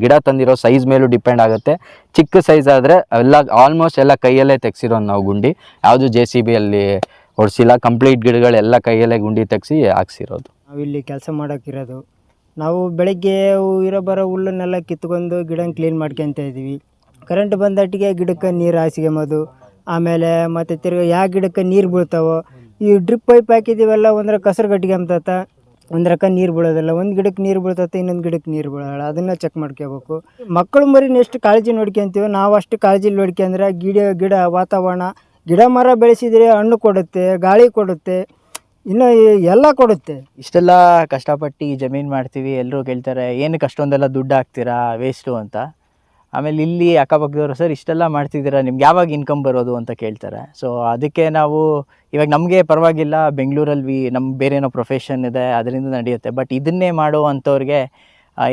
ಗಿಡ ತಂದಿರೋ ಸೈಜ್ ಮೇಲೂ ಡಿಪೆಂಡ್ ಆಗುತ್ತೆ. ಚಿಕ್ಕ ಸೈಜ್ ಆದರೆ ಎಲ್ಲ ಆಲ್ಮೋಸ್ಟ್ ಎಲ್ಲ ಕೈಯಲ್ಲೇ ತೆಗ್ಸಿರೋದು ನಾವು ಗುಂಡಿ. ಯಾವುದು ಜೆ ಸಿ ಬಿಯಲ್ಲಿ ಹೊಡ್ಸಿಲ್ಲ ಕಂಪ್ಲೀಟ್ ಗಿಡಗಳೆಲ್ಲ ಕೈಯಲ್ಲೇ ಗುಂಡಿ ತೆಗ್ಸಿ ಹಾಕ್ಸಿರೋದು. ನಾವಿಲ್ಲಿ ಕೆಲಸ ಮಾಡೋಕ್ಕಿರೋದು ನಾವು ಬೆಳಗ್ಗೆ ಇರೋ ಬರೋ ಹುಲ್ಲನ್ನೆಲ್ಲ ಕಿತ್ಕೊಂಡು ಗಿಡನ ಕ್ಲೀನ್ ಮಾಡ್ಕೊತ ಇದ್ದೀವಿ ಕರೆಂಟ್ ಬಂದಟ್ಟಿಗೆ ಗಿಡಕ್ಕೆ ನೀರು ಹಾಸ್ಕೊಂಬೋದು ಆಮೇಲೆ ಮತ್ತು ತಿರ್ಗಿ ಯಾವ ಗಿಡಕ್ಕೆ ನೀರು ಬೀಳ್ತಾವೋ, ಈ ಡ್ರಿಪ್ ಪೈಪ್ ಹಾಕಿದ್ದೀವಲ್ಲ ಒಂದ್ರ ಕಸರು ಕಟ್ಕೊಂಬತ್ತ ಒಂದ್ರ ರಕ ನೀರು ಬೀಳೋದಿಲ್ಲ, ಒಂದು ಗಿಡಕ್ಕೆ ನೀರು ಬೀಳ್ತೈತೆ, ಇನ್ನೊಂದು ಗಿಡಕ್ಕೆ ನೀರು ಬೀಳೋಲ್ಲ, ಅದನ್ನು ಚೆಕ್ ಮಾಡ್ಕೋಬೇಕು ಮಕ್ಕಳು ಮರಿನ ಎಷ್ಟು ಕಾಳಜಿ ನೋಡ್ಕೊಂತೀವೋ ನಾವು ಅಷ್ಟು ಕಾಳಜಿ ನೋಡ್ಕೊಂಡ್ರೆ ಗಿಡ ಗಿಡ ವಾತಾವರಣ, ಗಿಡ ಮರ ಬೆಳೆಸಿದರೆ ಹಣ್ಣು ಕೊಡುತ್ತೆ, ಗಾಳಿ ಕೊಡುತ್ತೆ, ಇನ್ನು ಎಲ್ಲ ಕೊಡುತ್ತೆ. ಇಷ್ಟೆಲ್ಲ ಕಷ್ಟಪಟ್ಟು ಜಮೀನು ಮಾಡ್ತೀವಿ ಎಲ್ಲರೂ ಕೇಳ್ತಾರೆ ಏನಕ್ಕೆ ಅಷ್ಟೊಂದೆಲ್ಲ ದುಡ್ಡು ಹಾಕ್ತೀರಾ ವೇಸ್ಟು ಅಂತ. ಆಮೇಲೆ ಇಲ್ಲಿ ಅಕ್ಕಪಕ್ಕದವರು, ಸರ್, ಇಷ್ಟೆಲ್ಲ ಮಾಡ್ತಿದ್ದೀರಾ? ನಿಮ್ಗೆ ಯಾವಾಗ ಇನ್ಕಮ್ ಬರೋದು? ಅಂತ ಕೇಳ್ತಾರೆ. ಸೊ ಅದಕ್ಕೆ ನಾವು ಇವಾಗ ನಮಗೆ ಪರವಾಗಿಲ್ಲ, ಬೆಂಗಳೂರಲ್ಲಿ ನಮ್ಮ ಬೇರೆ ಏನೋ ಪ್ರೊಫೆಷನ್ ಇದೆ, ಅದರಿಂದ ನಡೆಯುತ್ತೆ. ಬಟ್ ಇದನ್ನೇ ಮಾಡೋ ಅಂಥವ್ರಿಗೆ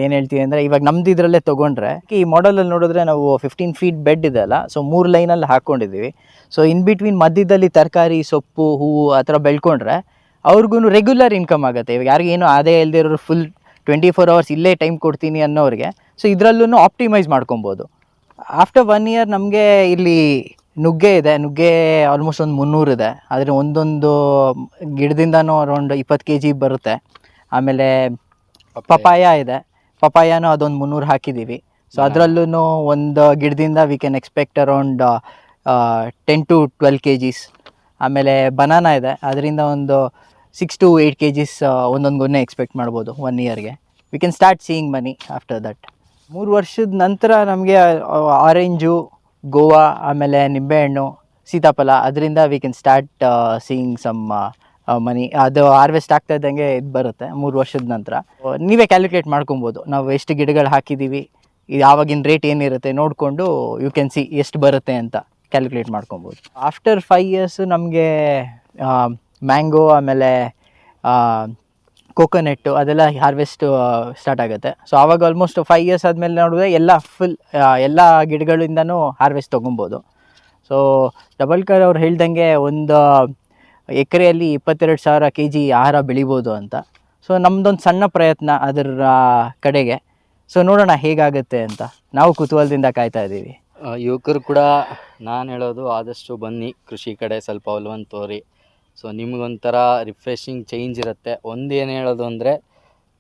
ಏನು ಹೇಳ್ತೀವಿ ಅಂದರೆ, ಇವಾಗ ನಮ್ದು ಇದರಲ್ಲೇ ತೊಗೊಂಡ್ರೆ, ಈ ಮಾಡಲಲ್ಲಿ ನೋಡಿದ್ರೆ ನಾವು ಫಿಫ್ಟೀನ್ ಫೀಟ್ ಬೆಡ್ ಇದೆ ಅಲ್ಲ ಸೊ ಮೂರು ಲೈನಲ್ಲಿ ಹಾಕ್ಕೊಂಡಿದ್ದೀವಿ ಸೊ ಇನ್ ಬಿಟ್ವೀನ್ ಮಧ್ಯದಲ್ಲಿ ತರಕಾರಿ, ಸೊಪ್ಪು, ಹೂವು ಆ ಥರ ಬೆಳ್ಕೊಂಡ್ರೆ ಅವ್ರಿಗೂ ರೆಗ್ಯುಲರ್ ಇನ್ಕಮ್ ಆಗುತ್ತೆ. ಇವಾಗ ಯಾರಿಗೇನು ಅದೇ ಇರೋರು ಫುಲ್ ಟ್ವೆಂಟಿ ಫೋರ್ ಅವರ್ಸ್ ಇಲ್ಲೇ ಟೈಮ್ ಕೊಡ್ತೀನಿ ಅನ್ನೋರಿಗೆ ಸೊ ಇದರಲ್ಲೂ ಆಪ್ಟಿಮೈಸ್ ಮಾಡ್ಕೊಬೋದು. ಆಫ್ಟರ್ ಒನ್ ಇಯರ್ ನಮಗೆ ಇಲ್ಲಿ ನುಗ್ಗೆ ಇದೆ. ನುಗ್ಗೆ ಆಲ್ಮೋಸ್ಟ್ ಒಂದು ಮುನ್ನೂರು ಇದೆ. ಆದರೆ ಒಂದೊಂದು ಗಿಡದಿಂದನೂ ಅರೌಂಡ್ ಇಪ್ಪತ್ತು ಕೆ ಜಿ ಬರುತ್ತೆ. ಆಮೇಲೆ ಪಪಾಯ ಇದೆ. ಪಪಾಯನೂ ಅದೊಂದು ಮುನ್ನೂರು ಹಾಕಿದ್ದೀವಿ ಸೊ ಅದರಲ್ಲೂ ಒಂದು ಗಿಡದಿಂದ we can expect around ten to twelve K Gs ಆಮೇಲೆ ಬನಾನಾ ಇದೆ. ಅದರಿಂದ ಒಂದು six to eight K Gs ಒಂದೊಂದು ಗೊನ್ನೆ ಎಕ್ಸ್ಪೆಕ್ಟ್ ಮಾಡ್ಬೋದು ಒನ್ ಇಯರ್ಗೆ we can start seeing money after that ಮೂರು ವರ್ಷದ ನಂತರ ನಮಗೆ ಆರೆಂಜು ಗೋವಾ, ಆಮೇಲೆ ನಿಂಬೆಹಣ್ಣು, ಸೀತಾಫಲ, ಅದರಿಂದ we can start seeing some money ಅದು ಹಾರ್ವೆಸ್ಟ್ ಆಗ್ತಾ ಇದ್ದಂಗೆ ಇದು ಬರುತ್ತೆ ಮೂರು ವರ್ಷದ ನಂತರ. ನೀವೇ ಕ್ಯಾಲ್ಕುಲೇಟ್ ಮಾಡ್ಕೊಬೋದು. ನಾವು ಎಷ್ಟು ಗಿಡಗಳು ಹಾಕಿದ್ದೀವಿ ಇದು ಆವಾಗಿನ ರೇಟ್ ಏನಿರುತ್ತೆ ನೋಡಿಕೊಂಡು ಯು ಕ್ಯಾನ್ ಸಿ ಎಷ್ಟು ಬರುತ್ತೆ ಅಂತ ಕ್ಯಾಲ್ಕುಲೇಟ್ ಮಾಡ್ಕೊಬೋದು. ಆಫ್ಟರ್ ಫೈವ್ ಇಯರ್ಸ್ ನಮಗೆ ಮ್ಯಾಂಗೋ ಆಮೇಲೆ ಕೋಕೋನೆಟ್ಟು ಅದೆಲ್ಲ ಹಾರ್ವೆಸ್ಟ್ ಸ್ಟಾರ್ಟ್ ಆಗುತ್ತೆ. ಸೊ ಆವಾಗ ಆಲ್ಮೋಸ್ಟ್ ಫೈವ್ ಇಯರ್ಸ್ ಆದಮೇಲೆ ನೋಡಿದ್ರೆ ಎಲ್ಲ ಫುಲ್ ಎಲ್ಲ ಗಿಡಗಳಿಂದನೂ ಹಾರ್ವೆಸ್ಟ್ ತೊಗೊಬೋದು. ಸೊ ಡಬಲ್ ಕರ್ ಅವ್ರು ಹೇಳ್ದಂಗೆ ಒಂದು ಎಕರೆಯಲ್ಲಿ ಇಪ್ಪತ್ತೆರಡು ಸಾವಿರ ಕೆ ಜಿ ಆಹಾರ ಬೆಳಿಬೋದು ಅಂತ. ಸೊ ನಮ್ಮದೊಂದು ಸಣ್ಣ ಪ್ರಯತ್ನ ಅದರ ಕಡೆಗೆ. ಸೊ ನೋಡೋಣ ಹೇಗಾಗುತ್ತೆ ಅಂತ. ನಾವು ಕುತೂಹಲದಿಂದ ಕಾಯ್ತಾ ಇದ್ದೀವಿ. ಯುವಕರು ಕೂಡ ನಾನು ಹೇಳೋದು ಆದಷ್ಟು ಬನ್ನಿ. ಕೃಷಿ ಕಡೆ ಸ್ವಲ್ಪ ಒಲವನ್ನು ತೋರಿ. ಸೊ ನಿಮಗೊಂಥರ ರಿಫ್ರೆಶಿಂಗ್ ಚೇಂಜ್ ಇರುತ್ತೆ. ಒಂದು ಹೇಳೋದು ಅಂದರೆ,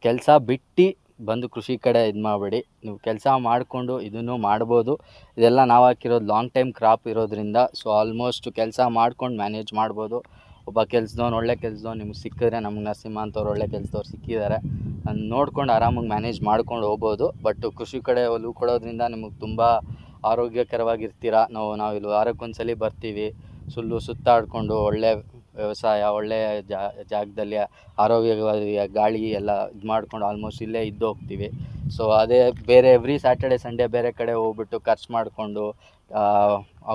ಕೆಲಸ ಬಿಟ್ಟು ಬಂದು ಕೃಷಿ ಕಡೆ ಇದು ಮಾಡಬೇಡಿ. ನೀವು ಕೆಲಸ ಮಾಡಿಕೊಂಡು ಇದನ್ನು ಮಾಡ್ಬೋದು. ಇದೆಲ್ಲ ನಾವು ಹಾಕಿರೋದು ಲಾಂಗ್ ಟೈಮ್ ಕ್ರಾಪ್ ಇರೋದ್ರಿಂದ ಸೊ ಆಲ್ಮೋಸ್ಟ್ ಕೆಲಸ ಮಾಡ್ಕೊಂಡು ಮ್ಯಾನೇಜ್ ಮಾಡ್ಬೋದು. ಒಬ್ಬ ಕೆಲಸದವ್ನು ಒಳ್ಳೆ ಕೆಲಸದವ್ನು ನಿಮ್ಗೆ ಸಿಕ್ಕಿದ್ರೆ ನಮ್ಗೆ ನರಸಿಂಹ ಅಂತವ್ರು ಒಳ್ಳೆ ಕೆಲಸದವ್ರು ಸಿಕ್ಕಿದ್ದಾರೆ. ನೋಡ್ಕೊಂಡು ಆರಾಮಾಗಿ ಮ್ಯಾನೇಜ್ ಮಾಡ್ಕೊಂಡು ಹೋಗ್ಬೋದು. ಬಟ್ ಕೃಷಿ ಕಡೆ ಒಲವು ಕೊಡೋದ್ರಿಂದ ನಿಮಗೆ ತುಂಬ ಆರೋಗ್ಯಕರವಾಗಿರ್ತೀರ? ನಾವು ನಾವು ಇಲ್ಲಿ ವಾರಕ್ಕೊಂದ್ಸಲಿ ಬರ್ತೀವಿ. ಸುಲ್ಲು ಸುತ್ತಾಡಿಕೊಂಡು ಒಳ್ಳೆ ವ್ಯವಸಾಯ ಒಳ್ಳೆ ಜಾಗದಲ್ಲಿ ಆರೋಗ್ಯವಾಗಿ ಗಾಳಿ ಎಲ್ಲ ಇದು ಮಾಡ್ಕೊಂಡು ಆಲ್ಮೋಸ್ಟ್ ಇಲ್ಲೇ ಇದ್ದು ಹೋಗ್ತೀವಿ. ಸೊ ಅದೇ ಬೇರೆ ಎವ್ರಿ ಸ್ಯಾಟರ್ಡೆ ಸಂಡೇ ಬೇರೆ ಕಡೆ ಹೋಗ್ಬಿಟ್ಟು ಖರ್ಚು ಮಾಡಿಕೊಂಡು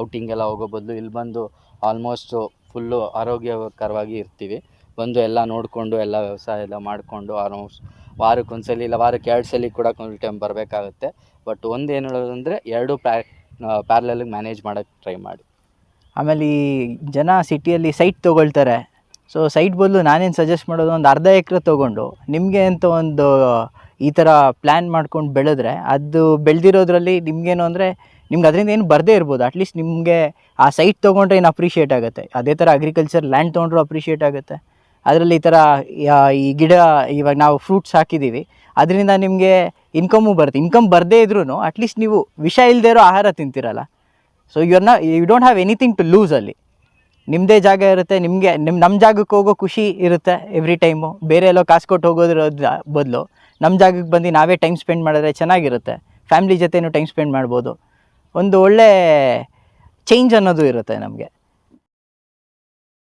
ಔಟಿಂಗ್ ಎಲ್ಲ ಹೋಗೋ ಬದಲು ಇಲ್ಲಿ ಬಂದು ಆಲ್ಮೋಸ್ಟು ಫುಲ್ಲು ಆರೋಗ್ಯಕರವಾಗಿ ಇರ್ತೀವಿ. ಬಂದು ಎಲ್ಲ ನೋಡಿಕೊಂಡು ಎಲ್ಲ ವ್ಯವಸಾಯ ಎಲ್ಲ ಮಾಡಿಕೊಂಡು ಆಲ್ಮೋಸ್ಟ್ ವಾರಕ್ಕೆ ಒಂದ್ಸಲಿ ಇಲ್ಲ ವಾರಕ್ಕೆ ಎರಡು ಸಲ ಕೂಡ ಒಂದು ಟೈಮ್ ಬರಬೇಕಾಗುತ್ತೆ. ಬಟ್ ಒಂದು ಏನು ಹೇಳೋದಂದರೆ ಎರಡು ಪ್ಯಾ ಪ್ಯಾರ್ಲಲ್ಲಿಗೆ ಮ್ಯಾನೇಜ್ ಮಾಡೋಕ್ಕೆ ಟ್ರೈ ಮಾಡಿ. ಆಮೇಲೆ ಈ ಜನ ಸಿಟಿಯಲ್ಲಿ ಸೈಟ್ ತೊಗೊಳ್ತಾರೆ. ಸೊ ಸೈಟ್ ಬದಲು ನಾನೇನು ಸಜೆಸ್ಟ್ ಮಾಡೋದು, ಒಂದು ಅರ್ಧ ಎಕರೆ ತೊಗೊಂಡು, ನಿಮಗೆ ಅಂತ ಒಂದು ಈ ಥರ ಪ್ಲ್ಯಾನ್ ಮಾಡ್ಕೊಂಡು ಬೆಳೆದ್ರೆ, ಅದು ಬೆಳೆದಿರೋದ್ರಲ್ಲಿ ನಿಮಗೇನು ಅಂದರೆ, ನಿಮ್ಗೆ ಅದರಿಂದ ಏನು ಬರದೇ ಇರ್ಬೋದು. ಅಟ್ಲೀಸ್ಟ್ ನಿಮಗೆ ಆ ಸೈಟ್ ತೊಗೊಂಡ್ರೆ ಏನು ಅಪ್ರಿಷಿಯೇಟ್ ಆಗುತ್ತೆ. ಅದೇ ಥರ ಅಗ್ರಿಕಲ್ಚರ್ ಲ್ಯಾಂಡ್ ತೊಗೊಂಡ್ರೂ ಅಪ್ರಿಷಿಯೇಟ್ ಆಗುತ್ತೆ. ಅದರಲ್ಲಿ ಈ ಥರ ಈ ಗಿಡ, ಇವಾಗ ನಾವು ಫ್ರೂಟ್ಸ್ ಹಾಕಿದ್ದೀವಿ ಅದರಿಂದ ನಿಮಗೆ ಇನ್ಕಮು ಬರುತ್ತೆ. ಇನ್ಕಮ್ ಬರದೇ ಇದ್ರೂ ಅಟ್ಲೀಸ್ಟ್ ನೀವು ವಿಷ ಇಲ್ಲದೇ ಇರೋ ಆಹಾರ ತಿಂತೀರಲ್ಲ. ಸೊ ಯು ನ you don't have anything to lose ಅಲ್ಲಿ. ನಿಮ್ಮದೇ ಜಾಗ ಇರುತ್ತೆ, ನಿಮಗೆ ನಿಮ್ಮ ನಮ್ಮ ಜಾಗಕ್ಕೆ ಹೋಗೋ ಖುಷಿ ಇರುತ್ತೆ ಎವ್ರಿ ಟೈಮು ಬೇರೆ ಎಲ್ಲೋ ಕಾಸು ಕೊಟ್ಟು ಹೋಗೋದ್ರ ಬದಲು ನಮ್ಮ ಜಾಗಕ್ಕೆ ಬಂದು ನಾವೇ ಟೈಮ್ ಸ್ಪೆಂಡ್ ಮಾಡಿದ್ರೆ ಚೆನ್ನಾಗಿರುತ್ತೆ. ಫ್ಯಾಮ್ಲಿ ಜೊತೆನೂ ಟೈಮ್ ಸ್ಪೆಂಡ್ ಮಾಡ್ಬೋದು. ಒಂದು ಒಳ್ಳೆ ಚೇಂಜ್ ಅನ್ನೋದು ಇರುತ್ತೆ ನಮಗೆ.